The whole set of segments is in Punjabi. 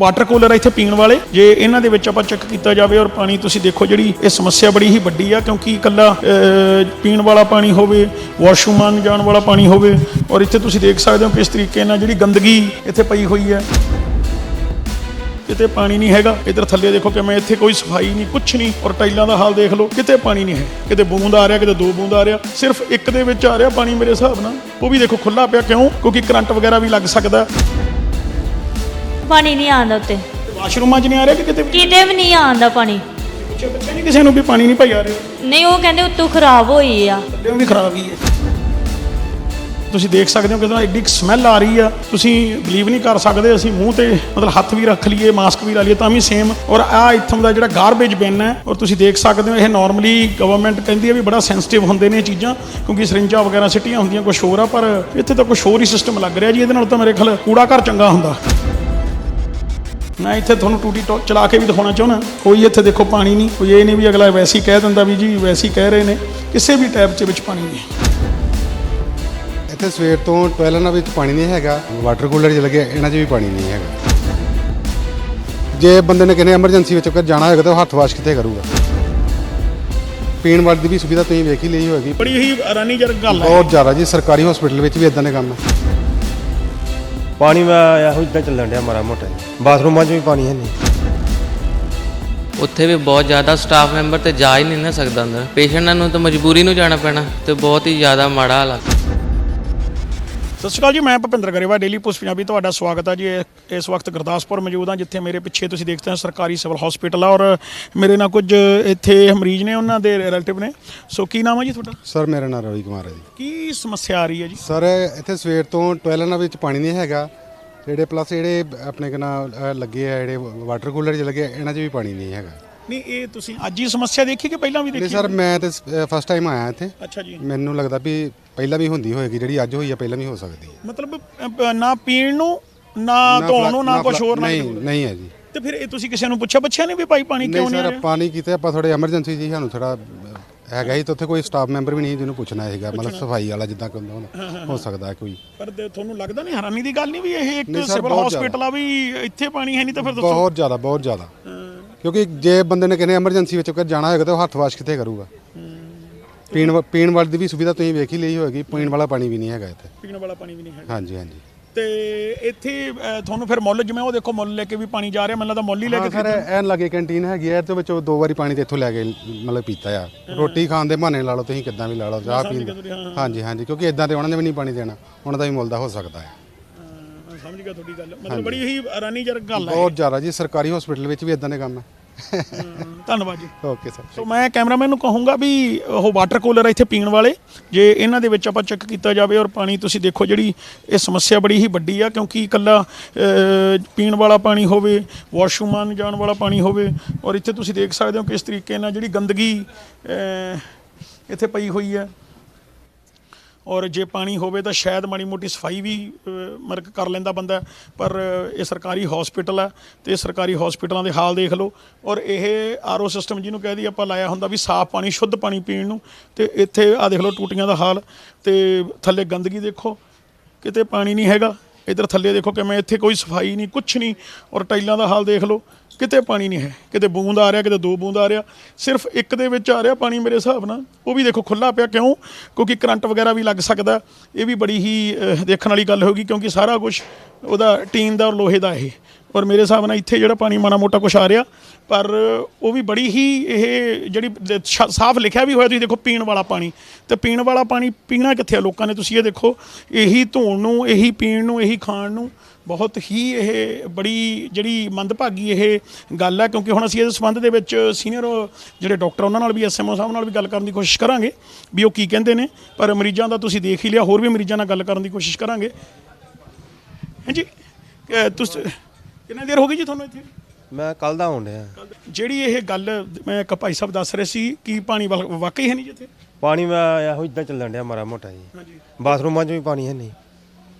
ਵਾਟਰ ਕੂਲਰ ਇੱਥੇ ਪੀਣ ਵਾਲੇ। ਜੇ ਇਹਨਾਂ ਦੇ ਵਿੱਚ ਆਪਾਂ ਚੈੱਕ ਕੀਤਾ ਜਾਵੇ ਔਰ ਪਾਣੀ ਤੁਸੀਂ ਦੇਖੋ ਜਿਹੜੀ ਇਹ ਸਮੱਸਿਆ ਬੜੀ ਹੀ ਵੱਡੀ ਆ, ਕਿਉਂਕਿ ਇਕੱਲਾ ਪੀਣ ਵਾਲਾ ਪਾਣੀ ਹੋਵੇ ਵਾਸ਼ਰੂਮਾਂ ਨੂੰ ਜਾਣ ਵਾਲਾ ਪਾਣੀ ਹੋਵੇ, ਔਰ ਇੱਥੇ ਤੁਸੀਂ ਦੇਖ ਸਕਦੇ ਹੋ ਕਿਸ ਤਰੀਕੇ ਨਾਲ ਜਿਹੜੀ ਗੰਦਗੀ ਇੱਥੇ ਪਈ ਹੋਈ ਹੈ। ਕਿਤੇ ਪਾਣੀ ਨਹੀਂ ਹੈਗਾ। ਇਧਰ ਥੱਲੇ ਦੇਖੋ ਕਿ ਮੈਂ ਇੱਥੇ ਕੋਈ ਸਫ਼ਾਈ ਨਹੀਂ, ਕੁਛ ਨਹੀਂ, ਔਰ ਟਾਈਲਾਂ ਦਾ ਹਾਲ ਦੇਖ ਲਓ, ਕਿਤੇ ਪਾਣੀ ਨਹੀਂ ਹੈ। ਕਿਤੇ ਬੂੰਦ ਆ ਰਿਹਾ, ਕਿਤੇ ਦੋ ਬੂੰਦ ਆ ਰਿਹਾ। ਸਿਰਫ ਇੱਕ ਦੇ ਵਿੱਚ ਆ ਰਿਹਾ ਪਾਣੀ ਮੇਰੇ ਹਿਸਾਬ ਨਾਲ। ਉਹ ਵੀ ਦੇਖੋ ਖੁੱਲਾ ਪਿਆ ਕਿਉਂ? ਕਿਉਂਕਿ ਕਰੰਟ ਵਗੈਰਾ ਵੀ ਲੱਗ ਸਕਦਾ। ਪਾਣੀ ਨਹੀਂ ਆਉਂਦਾ ਉੱਤੇ। ਵਾਸ਼ਰੂਮਾਂ 'ਚ ਨਹੀਂ ਆ ਰਿਹਾ ਕਿ ਕਿਤੇ ਵੀ? ਕਿਤੇ ਵੀ ਨਹੀਂ ਆਉਂਦਾ ਪਾਣੀ। ਪੁੱਛਿਆ ਬੱਚੇ ਨਹੀਂ ਕਿਸੇ ਨੂੰ ਵੀ ਪਾਣੀ ਨਹੀਂ ਭਾਈ ਆ ਰਿਹਾ। ਨਹੀਂ ਉਹ ਕਹਿੰਦੇ ਉੱਤੋਂ ਖਰਾਬ ਹੋਈ ਆ। ਥੱਲੇੋਂ ਵੀ ਖਰਾਬ ਹੀ ਹੈ। ਤੁਸੀਂ ਦੇਖ ਸਕਦੇ ਹੋ ਕਿਦਾਂ ਐਡੀ ਸਮੈਲ ਆ ਰਹੀ ਆ। ਤੁਸੀਂ ਬਲੀਵ ਨਹੀਂ ਕਰ ਸਕਦੇ ਅਸੀਂ ਮੂੰਹ ਤੇ ਮਤਲਬ ਹੱਥ ਵੀ ਰੱਖ ਲਈਏ ਮਾਸਕ ਵੀ ਲਾ ਲਈਏ ਤਾਂ ਵੀ ਸੇਮ ਔਰ ਆ ਇੱਥੋਂ ਦਾ ਜਿਹੜਾ ਗਾਰਬੇਜ ਬਿਨ ਹੈ ਔਰ ਤੁਸੀਂ ਦੇਖ ਸਕਦੇ ਹੋ ਇਹ ਨਾਰਮਲੀ ਗਵਰਨਮੈਂਟ ਕਹਿੰਦੀ ਹੈ ਵੀ ਬੜਾ ਸੈਂਸਿਟਿਵ ਹੁੰਦੇ ਨੇ ਇਹ ਚੀਜ਼ਾਂ ਕਿਉਂਕਿ ਸਰਿੰਜਾਂ ਵਗੈਰਾ ਸਿੱਟੀਆਂ ਹੁੰਦੀਆਂ ਕੁਝ ਹੋਰ ਆ ਪਰ ਇੱਥੇ ਤਾਂ ਕੁਝ ਹੋਰ ਹੀ ਸਿਸਟਮ ਲੱਗ ਰਿਹਾ ਜੀ ਇਹਦੇ ਨਾਲ ਤਾਂ ਮੇਰੇ ਖਿਆਲ ਕੂੜਾ ਘਰ ਚੰਗਾ ਹੁੰਦਾ। ਮੈਂ ਇੱਥੇ ਤੁਹਾਨੂੰ ਟੂਟੀ ਟੋ- ਚਲਾ ਕੇ ਵੀ ਦਿਖਾਉਣਾ ਚਾਹੁੰਦਾ। ਕੋਈ ਇੱਥੇ ਦੇਖੋ ਪਾਣੀ ਨਹੀਂ ਕੋਈ ਇਹ ਨਹੀਂ ਵੀ ਅਗਲਾ ਵੈਸੇ ਹੀ ਕਹਿ ਦਿੰਦਾ ਵੀ ਜੀ ਵੈਸੇ ਹੀ ਕਹਿ ਰਹੇ ਨੇ। ਕਿਸੇ ਵੀ ਟੈਪ 'ਚ ਵਿੱਚ ਪਾਣੀ ਨਹੀਂ ਇੱਥੇ ਸਵੇਰ ਤੋਂ ਟੋਇਲਟਾਂ ਵਿੱਚ ਪਾਣੀ ਨਹੀਂ ਹੈਗਾ। ਵਾਟਰ ਕੂਲਰ 'ਚ ਲੱਗੇ ਇਹਨਾਂ 'ਚ ਵੀ ਪਾਣੀ ਨਹੀਂ ਹੈਗਾ। ਜੇ ਬੰਦੇ ਨੇ ਕਿਨੇ ਐਮਰਜੈਂਸੀ ਵਿੱਚ ਕਰ ਜਾਣਾ ਹੋਏਗਾ ਤਾਂ ਉਹ ਹੱਥ ਵਾਸ਼ ਕਿੱਥੇ ਕਰੂਗਾ? ਪੀਣ ਵਾਲੀ ਦੀ ਵੀ ਸੁਵਿਧਾ ਤੁਸੀਂ ਵੇਖ ਹੀ ਲਈ ਹੋਏਗੀ। ਬੜੀ ਹੀ ਹੈਰਾਨੀਜਨਕ ਗੱਲ ਹੈ। ਬਹੁਤ ਜ਼ਿਆਦਾ ਜੀ ਸਰਕਾਰੀ ਹਸਪੀਟਲ ਵਿੱਚ ਵੀ ਇਦਾਂ ਦੇ ਕੰਮ ਹੈ। ਪਾਣੀ ਮੈਂ ਇਹੋ ਇਦਾਂ ਚੱਲਣ ਡਿਆ ਮਾੜਾ ਮੋਟਾ। ਜੀ। ਬਾਥਰੂਮਾਂ 'ਚ ਵੀ ਪਾਣੀ ਹੈ ਨਹੀਂ। ਉੱਥੇ ਵੀ ਬਹੁਤ ਜ਼ਿਆਦਾ ਸਟਾਫ ਮੈਂਬਰ ਤੇ ਜਾ ਹੀ ਨਹੀਂ ਨਾ ਸਕਦਾ ਅੰਦਰ। ਪੇਸ਼ੈਂਟਾਂ ਨੂੰ ਤਾਂ ਮਜਬੂਰੀ ਨੂੰ ਜਾਣਾ ਪੈਣਾ ਤੇ ਬਹੁਤ ਹੀ ਜ਼ਿਆਦਾ ਮਾੜਾ ਹਾਲਾਤ। ਸਤਿ ਸ਼੍ਰੀ ਅਕਾਲ ਜੀ ਮੈਂ ਭਪਿੰਦਰ ਗਰੇਵਾ ਡੇਲੀ ਪੋਸਟ ਪੰਜਾਬੀ ਤੁਹਾਡਾ ਸਵਾਗਤ ਹੈ ਜੀ। ਇਸ ਵਕਤ ਗੁਰਦਾਸਪੁਰ ਮੌਜੂਦ ਹਾਂ ਜਿੱਥੇ ਮੇਰੇ ਪਿੱਛੇ ਤੁਸੀਂ ਦੇਖਦੇ ਹੋ ਸਰਕਾਰੀ ਸਿਵਲ ਹਸਪੀਟਲ ਆ ਔਰ ਮੇਰੇ ਨਾਲ ਕੁਝ ਇੱਥੇ ਮਰੀਜ਼ ਨੇ ਉਹਨਾਂ ਦੇ ਰਿਲੇਟਿਵ ਨੇ। ਸੋ ਕੀ ਨਾਮ ਹੈ ਜੀ ਤੁਹਾਡਾ? ਸਰ ਮੇਰਾ ਨਾਮ ਰਵੀ ਕੁਮਾਰ ਹੈ ਜੀ। ਕੀ ਸਮੱਸਿਆ ਆ ਰਹੀ ਹੈ ਜੀ? ਸਰ ਇੱਥੇ ਸਵੇਰ ਤੋਂ ਟੋਇਲਟਾਂ ਵਿੱਚ ਪਾਣੀ ਨਹੀਂ ਹੈਗਾ। ਜਿਹੜੇ ਪਲੱਸ ਜਿਹੜੇ ਆਪਣੇ ਕਨਾ ਲੱਗੇ ਆ ਜਿਹੜੇ ਵਾਟਰ ਕੂਲਰ 'ਚ ਲੱਗੇ ਇਹਨਾਂ 'ਚ ਵੀ ਪਾਣੀ ਨਹੀਂ ਹੈਗਾ। ਨਹੀਂ ਇਹ ਤੁਸੀਂ ਅੱਜ ਹੀ ਸਮੱਸਿਆ ਦੇਖੀ ਕਿ ਪਹਿਲਾਂ ਵੀ ਨਹੀਂ ਦੇਖੀ? ਸਰ ਮੈਂ ਤੇ ਫਸਟ ਟਾਈਮ ਆਇਆ ਇੱਥੇ। ਅੱਛਾ ਜੀ। ਮੈਨੂੰ ਲੱਗਦਾ ਵੀ ਪਹਿਲਾਂ ਵੀ ਹੁੰਦੀ ਹੋਏਗੀ ਜਿਹੜੀ ਅੱਜ ਹੋਈ ਆ ਪਹਿਲਾਂ ਵੀ ਹੋ ਸਕਦੀ ਹੈ ਮਤਲਬ ਅ, ਨਾ ਪੀਣ ਨੂੰ ਨਾ ਧੋਣ ਨੂੰ ਨਾ ਕੁਝ ਹੋਰ ਨਾ ਨਹੀਂ ਨਹੀਂ ਹੈ ਜੀ। ਤੇ ਫਿਰ ਇਹ ਤੁਸੀਂ ਕਿਸੇ ਨੂੰ ਪੁੱਛਿਆ ਪੁੱਛਿਆ ਨਹੀਂ ਵੀ ਭਾਈ ਪਾਣੀ ਕਿਉਂ ਨਹੀਂ ਨਹੀਂ ਆ ਸਰ ਰਿਹਾ ਪਾਣੀ ਕੀਤੇ ਆਪਾਂ ਥੋੜੇ ਐਮਰਜੈਂਸੀ ਜੀ ਸਾਨੂੰ ਥੋੜਾ ਹੈਗਾ ਹੀ ਤਾਂ ਉੱਥੇ ਕੋਈ ਸਟਾਫ ਮੈਂਬਰ ਵੀ ਨਹੀਂ ਜਿਹਨੂੰ ਪੁੱਛਣਾ ਹੈਗਾ ਮਤਲਬ ਸਫ਼ਾਈ ਵਾਲਾ ਜਿੱਦਾਂ ਕੋਈ ਹੁੰਦਾ ਹੋ ਸਕਦਾ ਹੈ। ਕੋਈ। ਪਰ ਤੇ ਤੁਹਾਨੂੰ ਲੱਗਦਾ ਨਹੀਂ ਹੈਰਾਨੀ ਦੀ ਗੱਲ ਨਹੀਂ ਵੀ ਇਹ ਇੱਕ ਨਹੀਂ ਸਰ, ਸਿਵਲ ਬਹੁਤ ਹਸਪੀਟਲ ਆ ਵੀ ਇੱਥੇ ਪਾਣੀ ਹੈ ਨਹੀਂ ਤਾਂ ਫਿਰ ਦੱਸੋ। ਬਹੁਤ ਜ਼ਿਆਦਾ ਬਹੁਤ ਜ਼ਿਆਦਾ। ਕਿਉਂਕਿ ਜੇ ਬੰਦੇ ਨੇ ਕਿਨੇ ਐਮਰਜੈਂਸੀ ਵਿੱਚ ਕਰ ਜਾਣਾ ਹੋਏਗਾ ਤਾਂ ਉਹ ਹੱਥ ਵਾਸ਼ ਕਿੱਥੇ ਕਰੂਗਾ? ਪੀਣ ਵਾ- ਪੀਣ ਵਾਲੀ ਦੀ ਵੀ ਸੁਵਿਧਾ ਤੁਸੀਂ ਵੇਖ ਹੀ ਲਈ ਹੋਏਗੀ ਪੀਣ ਵਾਲਾ ਪਾਣੀ ਵੀ ਨਹੀਂ ਹੈਗਾ ਇੱਥੇ। ਪੀਣ ਵਾਲਾ ਪਾਣੀ ਵੀ ਨਹੀਂ ਹੈ ਹਾਂਜੀ ਹਾਂਜੀ। ਤੇ ਇੱਥੇ ਤੁਹਾਨੂੰ ਫਿਰ ਮੁੱਲ ਜਿਵੇਂ ਉਹ ਦੇਖੋ ਮੁੱਲ ਲੈ ਕੇ ਵੀ ਪਾਣੀ ਜਾ ਰਿਹਾ ਮੈਨੂੰ ਲੱਗਦਾ ਮੁੱਲ ਹੀ ਲੈ ਹਾਂ ਕੇ ਸਰ ਐਨ ਲੱਗੇ ਕੈਂਟੀਨ ਹੈਗੀ ਹੈ ਤੇ ਵਿੱਚੋਂ ਦੋ ਵਾਰੀ ਪਾਣੀ ਤੇ ਇੱਥੋਂ ਲੈ ਕੇ ਮਤਲਬ ਪੀਤਾ ਆ। ਰੋਟੀ ਖਾਣ ਦੇ ਬਹਾਨੇ ਲਾ ਲਓ ਤੁਸੀਂ ਕਿੱਦਾਂ ਵੀ ਲਾ ਲਓ ਚਾਹ ਪੀਣ ਦੇ। ਹਾਂਜੀ ਹਾਂਜੀ ਕਿਉਂਕਿ ਇਦਾਂ ਤੇ ਉਹਨਾਂ ਨੇ ਵੀ ਨਹੀਂ ਪਾਣੀ ਦੇਣਾ ਉਹਨਾਂ ਦਾ ਵੀ ਮੁੱਲ ਦਾ ਹੋ ਸਕਦਾ ਹੈ ਹਾਂ, ਸਮਝ ਗਿਆ ਤੁਹਾਡੀ ਗੱਲ। ਮਤਲਬ ਬੜੀ ਹੀ ਹੈਰਾਨੀਜਨਕ ਗੱਲ ਹੈ ਬਹੁਤ ਜ਼ਿਆਦਾ ਜੀ ਸਰਕਾਰੀ ਹਸਪੀਟਲ ਵਿੱਚ ਵੀ ਇਦਾਂ ਦੇ ਕੰਮ ਹੈ। ਧੰਨਵਾਦ ਜੀ। ਓਕੇ ਸਰ ਸੋ ਮੈਂ ਕੈਮਰਾਮੈਨ ਨੂੰ ਕਹੂੰਗਾ ਵੀ ਉਹ ਵਾਟਰ ਕੂਲਰ ਇੱਥੇ ਪੀਣ ਵਾਲੇ ਜੇ ਇਹਨਾਂ ਦੇ ਵਿੱਚ ਆਪਾਂ ਚੈੱਕ ਕੀਤਾ ਜਾਵੇ ਔਰ ਪਾਣੀ ਤੁਸੀਂ ਦੇਖੋ ਜਿਹੜੀ ਇਹ ਸਮੱਸਿਆ ਬੜੀ ਹੀ ਵੱਡੀ ਆ ਕਿਉਂਕਿ ਇਕੱਲਾ ਪੀਣ ਵਾਲਾ ਪਾਣੀ ਹੋਵੇ ਵਾਸ਼ਰੂਮ ਆਉਣ ਜਾਣ ਵਾਲਾ ਪਾਣੀ ਹੋਵੇ ਔਰ ਇੱਥੇ ਤੁਸੀਂ ਦੇਖ ਸਕਦੇ ਹੋ ਕਿਸ ਤਰੀਕੇ ਨਾਲ ਜਿਹੜੀ ਗੰਦਗੀ ਇੱਥੇ ਪਈ ਹੋਈ ਹੈ। ਔਰ ਜੇ ਪਾਣੀ ਹੋਵੇ ਤਾਂ ਸ਼ਾਇਦ ਮਾੜੀ ਮੋਟੀ ਸਫ਼ਾਈ ਵੀ ਮਰਕ ਕਰ ਲੈਂਦਾ ਬੰਦਾ ਪਰ ਇਹ ਸਰਕਾਰੀ ਹਸਪੀਟਲ ਹੈ ਤੇ ਸਰਕਾਰੀ ਹਸਪੀਟਲਾਂ ਦੇ ਹਾਲ ਦੇਖ ਲਓ। ਔਰ ਇਹ ਆਰਓ ਸਿਸਟਮ ਜਿਹਨੂੰ ਕਹਿ ਦਈਏ, ਆਪਾਂ ਲਾਇਆ ਹੁੰਦਾ ਵੀ ਸਾਫ਼ ਪਾਣੀ, ਸ਼ੁੱਧ ਪਾਣੀ ਪੀਣ ਨੂੰ। ਤੇ ਇੱਥੇ ਆ ਦੇਖ ਲਓ ਟੂਟੀਆਂ ਦਾ ਹਾਲ। ਤੇ ਥੱਲੇ ਗੰਦਗੀ ਦੇਖੋ, ਕਿਤੇ ਪਾਣੀ ਨਹੀਂ ਹੈਗਾ। ਇਧਰ ਥੱਲੇ ਦੇਖੋ ਕਿਵੇਂ ਇੱਥੇ ਕੋਈ ਸਫ਼ਾਈ ਨਹੀਂ, ਕੁਛ ਨਹੀਂ। ਔਰ ਟਾਈਲਾਂ ਦਾ ਹਾਲ ਦੇਖ ਲਓ। ਕਿਤੇ ਪਾਣੀ ਨਹੀਂ ਹੈ, ਕਿਤੇ ਬੂੰਦ ਆ ਰਿਹਾ, ਕਿਤੇ ਦੋ ਬੂੰਦ ਆ ਰਿਹਾ, ਸਿਰਫ ਇੱਕ ਦੇ ਵਿੱਚ ਆ ਰਿਹਾ ਪਾਣੀ ਮੇਰੇ ਹਿਸਾਬ ਨਾਲ। ਉਹ ਵੀ ਦੇਖੋ ਖੁੱਲਾ ਪਿਆ ਕਿਉਂ? ਕਿਉਂਕਿ ਕਰੰਟ ਵਗੈਰਾ ਵੀ ਲੱਗ ਸਕਦਾ। ਇਹ ਵੀ ਬੜੀ ਹੀ ਦੇਖਣ ਵਾਲੀ ਗੱਲ ਹੋਗੀ ਕਿਉਂਕਿ ਸਾਰਾ ਕੁਝ ਉਹਦਾ ਟੀਨ ਦਾ ਔਰ ਲੋਹੇ ਦਾ ਇਹ। ਔਰ ਮੇਰੇ ਹਿਸਾਬ ਨਾਲ ਇੱਥੇ ਜਿਹੜਾ ਪਾਣੀ ਮਾੜਾ ਮੋਟਾ ਕੁਛ ਆ ਰਿਹਾ, ਪਰ ਉਹ ਵੀ ਬੜੀ ਹੀ ਇਹ ਜਿਹੜੀ ਸਾਫ਼ ਲਿਖਿਆ ਵੀ ਹੋਇਆ, ਤੁਸੀਂ ਦੇਖੋ ਪੀਣ ਵਾਲਾ ਪਾਣੀ। ਤੇ ਪੀਣ ਵਾਲਾ ਪਾਣੀ ਪੀਣਾ ਕਿੱਥੇ ਆ? ਲੋਕਾਂ ਨੇ ਤੁਸੀਂ ਇਹ ਦੇਖੋ, ਇਹੀ ਧੋਣ ਨੂੰ, ਇਹੀ ਪੀਣ ਨੂੰ, ਇਹੀ ਖਾਣ ਨੂੰ ਬਹੁਤ ਹੀ ਇਹ ਬੜੀ ਜਿਹੜੀ ਮੰਦਭਾਗੀ ਇਹ ਗੱਲ ਹੈ ਕਿਉਂਕਿ ਹੁਣ ਅਸੀਂ ਇਸ ਸੰਬੰਧ ਦੇ ਵਿੱਚ ਸੀਨੀਅਰ ਜਿਹੜੇ ਡਾਕਟਰ ਉਹਨਾਂ ਨਾਲ ਵੀ ਐਸਐਮਓ ਸਾਹਿਬ ਨਾਲ ਵੀ ਗੱਲ ਕਰਨ ਦੀ ਕੋਸ਼ਿਸ਼ ਕਰਾਂਗੇ ਵੀ ਉਹ ਕੀ ਕਹਿੰਦੇ ਨੇ। ਪਰ ਮਰੀਜ਼ਾਂ ਦਾ ਤੁਸੀਂ ਦੇਖ ਹੀ ਲਿਆ ਹੋਰ ਵੀ ਮਰੀਜ਼ਾਂ ਨਾਲ ਗੱਲ ਕਰਨ ਦੀ ਕੋਸ਼ਿਸ਼ ਕਰਾਂਗੇ। ਹਾਂਜੀ ਤੁਸੀਂ ਕਿੰਨਾ ਦੇਰ ਹੋ ਗਈ ਜੀ ਤੁਹਾਨੂੰ ਇੱਥੇ? ਮੈਂ ਕੱਲ ਦਾ ਆਉਣ ਡਿਆ। ਜਿਹੜੀ ਇਹ ਗੱਲ ਮੈਂ ਇੱਕ ਭਾਈ ਸਾਹਿਬ ਦੱਸ ਰਹੇ ਸੀ ਕਿ ਪਾਣੀ ਵਾਕਈ ਹੈ ਨਹੀਂ ਜਿੱਥੇ ਪਾਣੀ ਮੈਂ ਇਹੋ ਇਦਾਂ ਚੱਲਣ ਡਿਆ ਮਾੜਾ ਮੋਟਾ ਜੀ। ਹਾਂਜੀ। ਬਾਥਰੂਮਾਂ 'ਚ ਵੀ ਪਾਣੀ ਹੈ ਨਹੀਂ।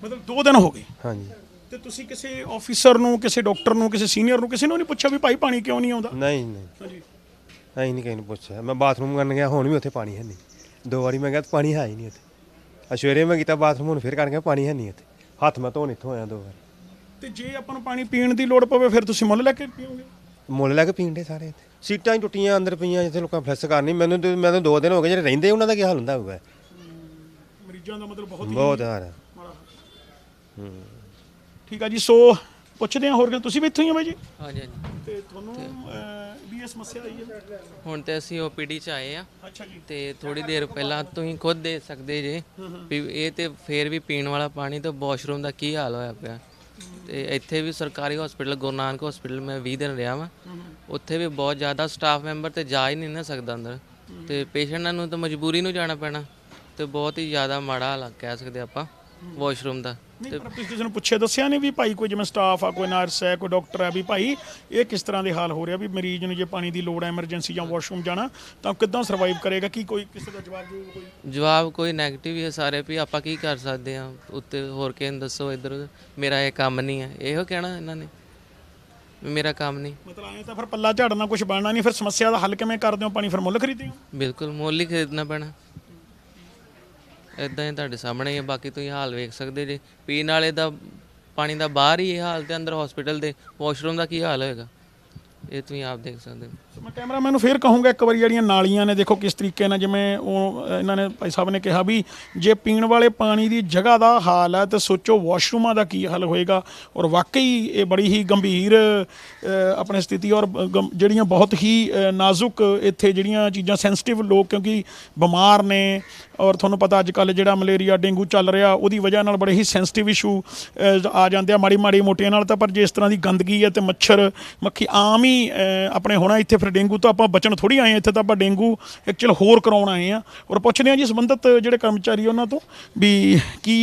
ਮਤਲਬ 2 ਦਿਨ ਹੋ ਗਏ। ਹਾਂਜੀ। ਤੇ ਤੁਸੀਂ ਕਿਸੇ ਆਫੀਸਰ ਨੂੰ ਕਿਸੇ ਡਾਕਟਰ ਨੂੰ ਕਿਸੇ ਸੀਨੀਅਰ ਨੂੰ ਕਿਸੇ ਨੂੰ ਨਹੀਂ ਪੁੱਛਿਆ ਵੀ ਭਾਈ ਪਾਣੀ ਕਿਉਂ ਨਹੀਂ ਆਉਂਦਾ? ਨਹੀਂ ਨਹੀਂ। ਹਾਂਜੀ। ਅਸੀਂ ਨਹੀਂ ਕਿਸੇ ਪੁੱਛਿਆ। ਮੈਂ ਬਾਥਰੂਮ ਕਰਨ ਗਿਆ ਹੁਣ ਵੀ ਉੱਥੇ ਪਾਣੀ ਹੈ ਨਹੀਂ। ਦੋ ਵਾਰੀ ਮੈਂ ਕਿਹਾ ਪਾਣੀ ਹੈ ਹੀ ਨਹੀਂ ਉੱਥੇ ਆ ਸਵੇਰੇ ਮੈਂ ਕੀਤਾ ਬਾਥਰੂਮ ਹੁਣ ਫਿਰ ਕਰਨ ਗਿਆ ਪਾਣੀ ਹੈ ਨਹੀਂ ਉੱਥੇ ਹੱਥ ਮੈਂ ਧੋਣ ਇੱਥੋਂ ਆਇਆ ਦੋ ਵਾਰ। ਤੇ ਜੇ ਆਪਾਂ ਨੂੰ ਪਾਣੀ ਪੀਣ ਦੀ ਲੋੜ ਪਵੇ ਫਿਰ ਤੁਸੀਂ ਮੁੱਲ ਲੈ ਕੇ ਪੀਓਗੇ? ਮੁੱਲ ਲੈ ਕੇ ਪੀਂਦੇ ਸਾਰੇ ਇੱਥੇ। ਸੀਟਾਂ ਹੀ ਟੁੱਟੀਆਂ ਅੰਦਰ ਪਈਆਂ ਜਿੱਥੇ ਲੋਕਾਂ ਫਲੈਸ ਕਰਨੀ। ਮੈਨੂੰ ਤੇ ਮੈਨੂੰ ਦੋ ਦਿਨ ਹੋ ਗਏ ਜਿਹੜੇ ਰਹਿੰਦੇ ਉਹਨਾਂ ਦਾ ਕੀ ਹਾਲ ਹੁੰਦਾ ਹੋਊਗਾ? ਮਰੀਜ਼ਾਂ ਦਾ ਮਤਲਬ ਬਹੁਤ ਹੀ ਬਹੁਤ ਹਾਲ। ਹੈ। ਠੀਕ ਆ ਜੀ ਸੋ ਪੁੱਛਦੇ ਆ ਹੋਰ ਗੱਲ। ਤੁਸੀਂ ਵੀ ਇੱਥੋਂ ਹੀ ਆ ਬਾਈ ਜੀ? ਹਾਂਜੀ ਹਾਂਜੀ। ਤੇ ਤੁਹਾਨੂੰ ਅਹ, ਵੀ ਇਹ ਸਮੱਸਿਆ ਆਈ ਹੈ? ਹੁਣ ਤੇ ਅਸੀਂ ਓਪੀਡੀ ਚ ਆਏ ਆ। ਅੱਛਾ ਜੀ। ਤੇ ਥੋੜੀ ਦੇਰ ਪਹਿਲਾਂ ਤੁਸੀਂ ਖੁਦ ਦੇ ਸਕਦੇ ਜੇ। ਵੀ ਇਹ ਤੇ ਫੇਰ ਵੀ ਪੀਣ ਵਾਲਾ ਪਾਣੀ ਤੇ ਵਾਸ਼ਰੂਮ ਦਾ ਕੀ ਹਾਲ ਹੋਇਆ ਪਿਆ। ਤੇ ਇੱਥੇ ਵੀ ਸਰਕਾਰੀ ਹਸਪੀਟਲ ਗੁਰੂ ਨਾਨਕ ਹਸਪੀਟਲ ਮੈਂ 20 ਦਿਨ ਰਿਹਾ ਵਾਂ। ਉੱਥੇ ਵੀ ਬਹੁਤ ਜ਼ਿਆਦਾ ਸਟਾਫ ਮੈਂਬਰ ਤੇ ਜਾ ਹੀ ਨਹੀਂ ਨਾ ਸਕਦਾ ਅੰਦਰ। ਤੇ ਪੇਸ਼ੈਂਟਾਂ ਨੂੰ ਤਾਂ ਮਜਬੂਰੀ ਨੂੰ ਜਾਣਾ ਪੈਣਾ। ਤੇ ਬਹੁਤ ਹੀ ਜ਼ਿਆਦਾ ਮਾੜਾ ਹਾਲ ਕਹਿ ਸਕਦੇ ਆਪਾਂ। ਵਾਸ਼ਰੂਮ ਦਾ। ਨਹੀਂ ਪਰ ਤੁਸੀਂ ਕਿਸੇ ਨੂੰ ਪੁੱਛਿਆ ਦੱਸਿਆ ਨਹੀਂ ਵੀ ਭਾਈ ਕੋਈ ਜਿਵੇਂ ਸਟਾਫ ਆ ਕੋਈ ਨਰਸ ਹੈ ਕੋਈ ਡਾਕਟਰ ਹੈ ਵੀ ਭਾਈ ਇਹ ਕਿਸ ਤਰ੍ਹਾਂ ਦੇ ਹਾਲ ਹੋ ਰਿਹਾ ਵੀ ਮਰੀਜ਼ ਨੂੰ ਜੇ ਪਾਣੀ ਦੀ ਲੋੜ ਹੈ ਐਮਰਜੈਂਸੀ ਜਾਂ ਵਾਸ਼ਰੂਮ ਜਾਣਾ ਤਾਂ ਕਿੱਦਾਂ ਸਰਵਾਈਵ ਕਰੇਗਾ? ਕੀ ਕੋਈ ਕਿਸੇ ਦਾ ਜਵਾਬ ਦੇਊਗਾ ਕੋਈ? ਜਵਾਬ ਕੋਈ 네ਗੇਟਿਵ ਹੀ ਹੈ ਸਾਰੇ ਵੀ ਆਪਾਂ ਕੀ ਕਰ ਸਕਦੇ ਆ ਉੱਤੇ ਹੋਰ ਕਿਸੇ ਨੂੰ ਦੱਸੋ ਇੱਧਰ। ਮੇਰਾ ਇਹ ਕੰਮ ਨਹੀਂ ਹੈ। ਇਹੋ ਕਹਿਣਾ ਇਹਨਾਂ ਨੇ ਵੀ ਮੇਰਾ ਕੰਮ ਨਹੀਂ। ਮਤਲਬ ਐਂ ਤਾਂ ਫਿਰ ਪੱਲਾ ਝਾੜਨਾ ਕੁਝ ਬਣਨਾ ਨਹੀਂ ਫਿਰ ਸਮੱਸਿਆ ਦਾ ਹੱਲ ਕਿਵੇਂ ਕਰਦੇ ਹੋ? ਪਾਣੀ ਫਿਰ ਮੁੱਲ ਖਰੀਦਦੇ ਹੋ? ਬਿਲਕੁਲ ਮੁੱਲ ਹੀ ਖਰੀਦਣਾ ਪੈਣਾ। ਇਦਾਂ ਹੀ ਤੁਹਾਡੇ ਸਾਹਮਣੇ ਹੀ ਹੈ ਬਾਕੀ ਤੁਸੀਂ ਹਾਲ ਵੇਖ ਸਕਦੇ ਜੇ। ਪੀਣ ਵਾਲੇ ਦਾ, ਪਾਣੀ ਦਾ ਬਾਹਰ ਹੀ ਇਹ ਹਾਲ ਤੇ ਅੰਦਰ ਹਸਪੀਟਲ ਦੇ ਵਾਸ਼ਰੂਮ ਦਾ ਕੀ ਹਾਲ ਹੋਏਗਾ? ਇਹ ਤੁਸੀਂ ਆਪ ਦੇਖ ਸਕਦੇ ਹੋ। ਮੈਂ ਕੈਮਰਾਮੈਨ ਨੂੰ ਫੇਰ ਕਹੂੰਗਾ ਇੱਕ ਵਾਰੀ ਜਿਹੜੀਆਂ ਨਾਲੀਆਂ ਨੇ, ਦੇਖੋ ਕਿਸ ਤਰੀਕੇ ਨਾਲ ਜਿਵੇਂ ਉਹ ਇਹਨਾਂ ਨੇ ਭਾਈ ਸਾਹਿਬ ਨੇ ਕਿਹਾ ਵੀ ਜੇ ਪੀਣ ਵਾਲੇ ਪਾਣੀ ਦੀ ਜਗ੍ਹਾ ਦਾ ਹਾਲ ਹੈ ਤਾਂ ਸੋਚੋ ਵਾਸ਼ਰੂਮਾਂ ਦਾ ਕੀ ਹਾਲ ਹੋਏਗਾ। ਔਰ ਵਾਕਈ ਇਹ ਬੜੀ ਹੀ ਗੰਭੀਰ ਆਪਣੇ ਸਥਿਤੀ ਔਰ ਜਿਹੜੀਆਂ ਬਹੁਤ ਹੀ ਨਾਜ਼ੁਕ ਇੱਥੇ ਜਿਹੜੀਆਂ ਚੀਜ਼ਾਂ ਸੈਂਸਿਟਿਵ ਲੋਕ ਕਿਉਂਕਿ ਬਿਮਾਰ ਨੇ। ਔਰ ਤੁਹਾਨੂੰ ਪਤਾ ਅੱਜ ਕੱਲ ਜਿਹੜਾ ਮਲੇਰੀਆ, ਡੇਂਗੂ ਚੱਲ ਰਿਹਾ, ਉਹਦੀ ਵਜ੍ਹਾ ਨਾਲ ਬੜੇ ਹੀ ਸੈਂਸਿਟਿਵ ਇਸ਼ੂ ਆ ਜਾਂਦੇ ਆ ਮਾੜੀ ਮਾੜੀ ਮੋਟੀਆਂ ਨਾਲ ਤਾਂ ਪਰ ਜੇ ਇਸ ਤਰ੍ਹਾਂ ਦੀ ਗੰਦਗੀ ਹੈ ਤੇ ਮੱਛਰ, ਮੱਖੀ ਆਮ ਹੀ ਆਪਣੇ ਹੋਣਾ ਇੱਥੇ ਫਿਰ ਡੇਂਗੂ ਤੋਂ ਆਪਾਂ ਬਚਣ ਥੋੜੀ ਆਏ ਹਾਂ, ਇੱਥੇ ਤਾਂ ਆਪਾਂ ਡੇਂਗੂ ਐਕਚੁਅਲ ਹੋਰ ਕਰਾਉਣ ਆਏ ਆ ਔਰ ਪੁੱਛਦੇ ਆ ਜੀ ਸੰਬੰਧਿਤ ਜਿਹੜੇ ਕਰਮਚਾਰੀ ਉਹਨਾਂ ਤੋਂ ਵੀ ਕੀ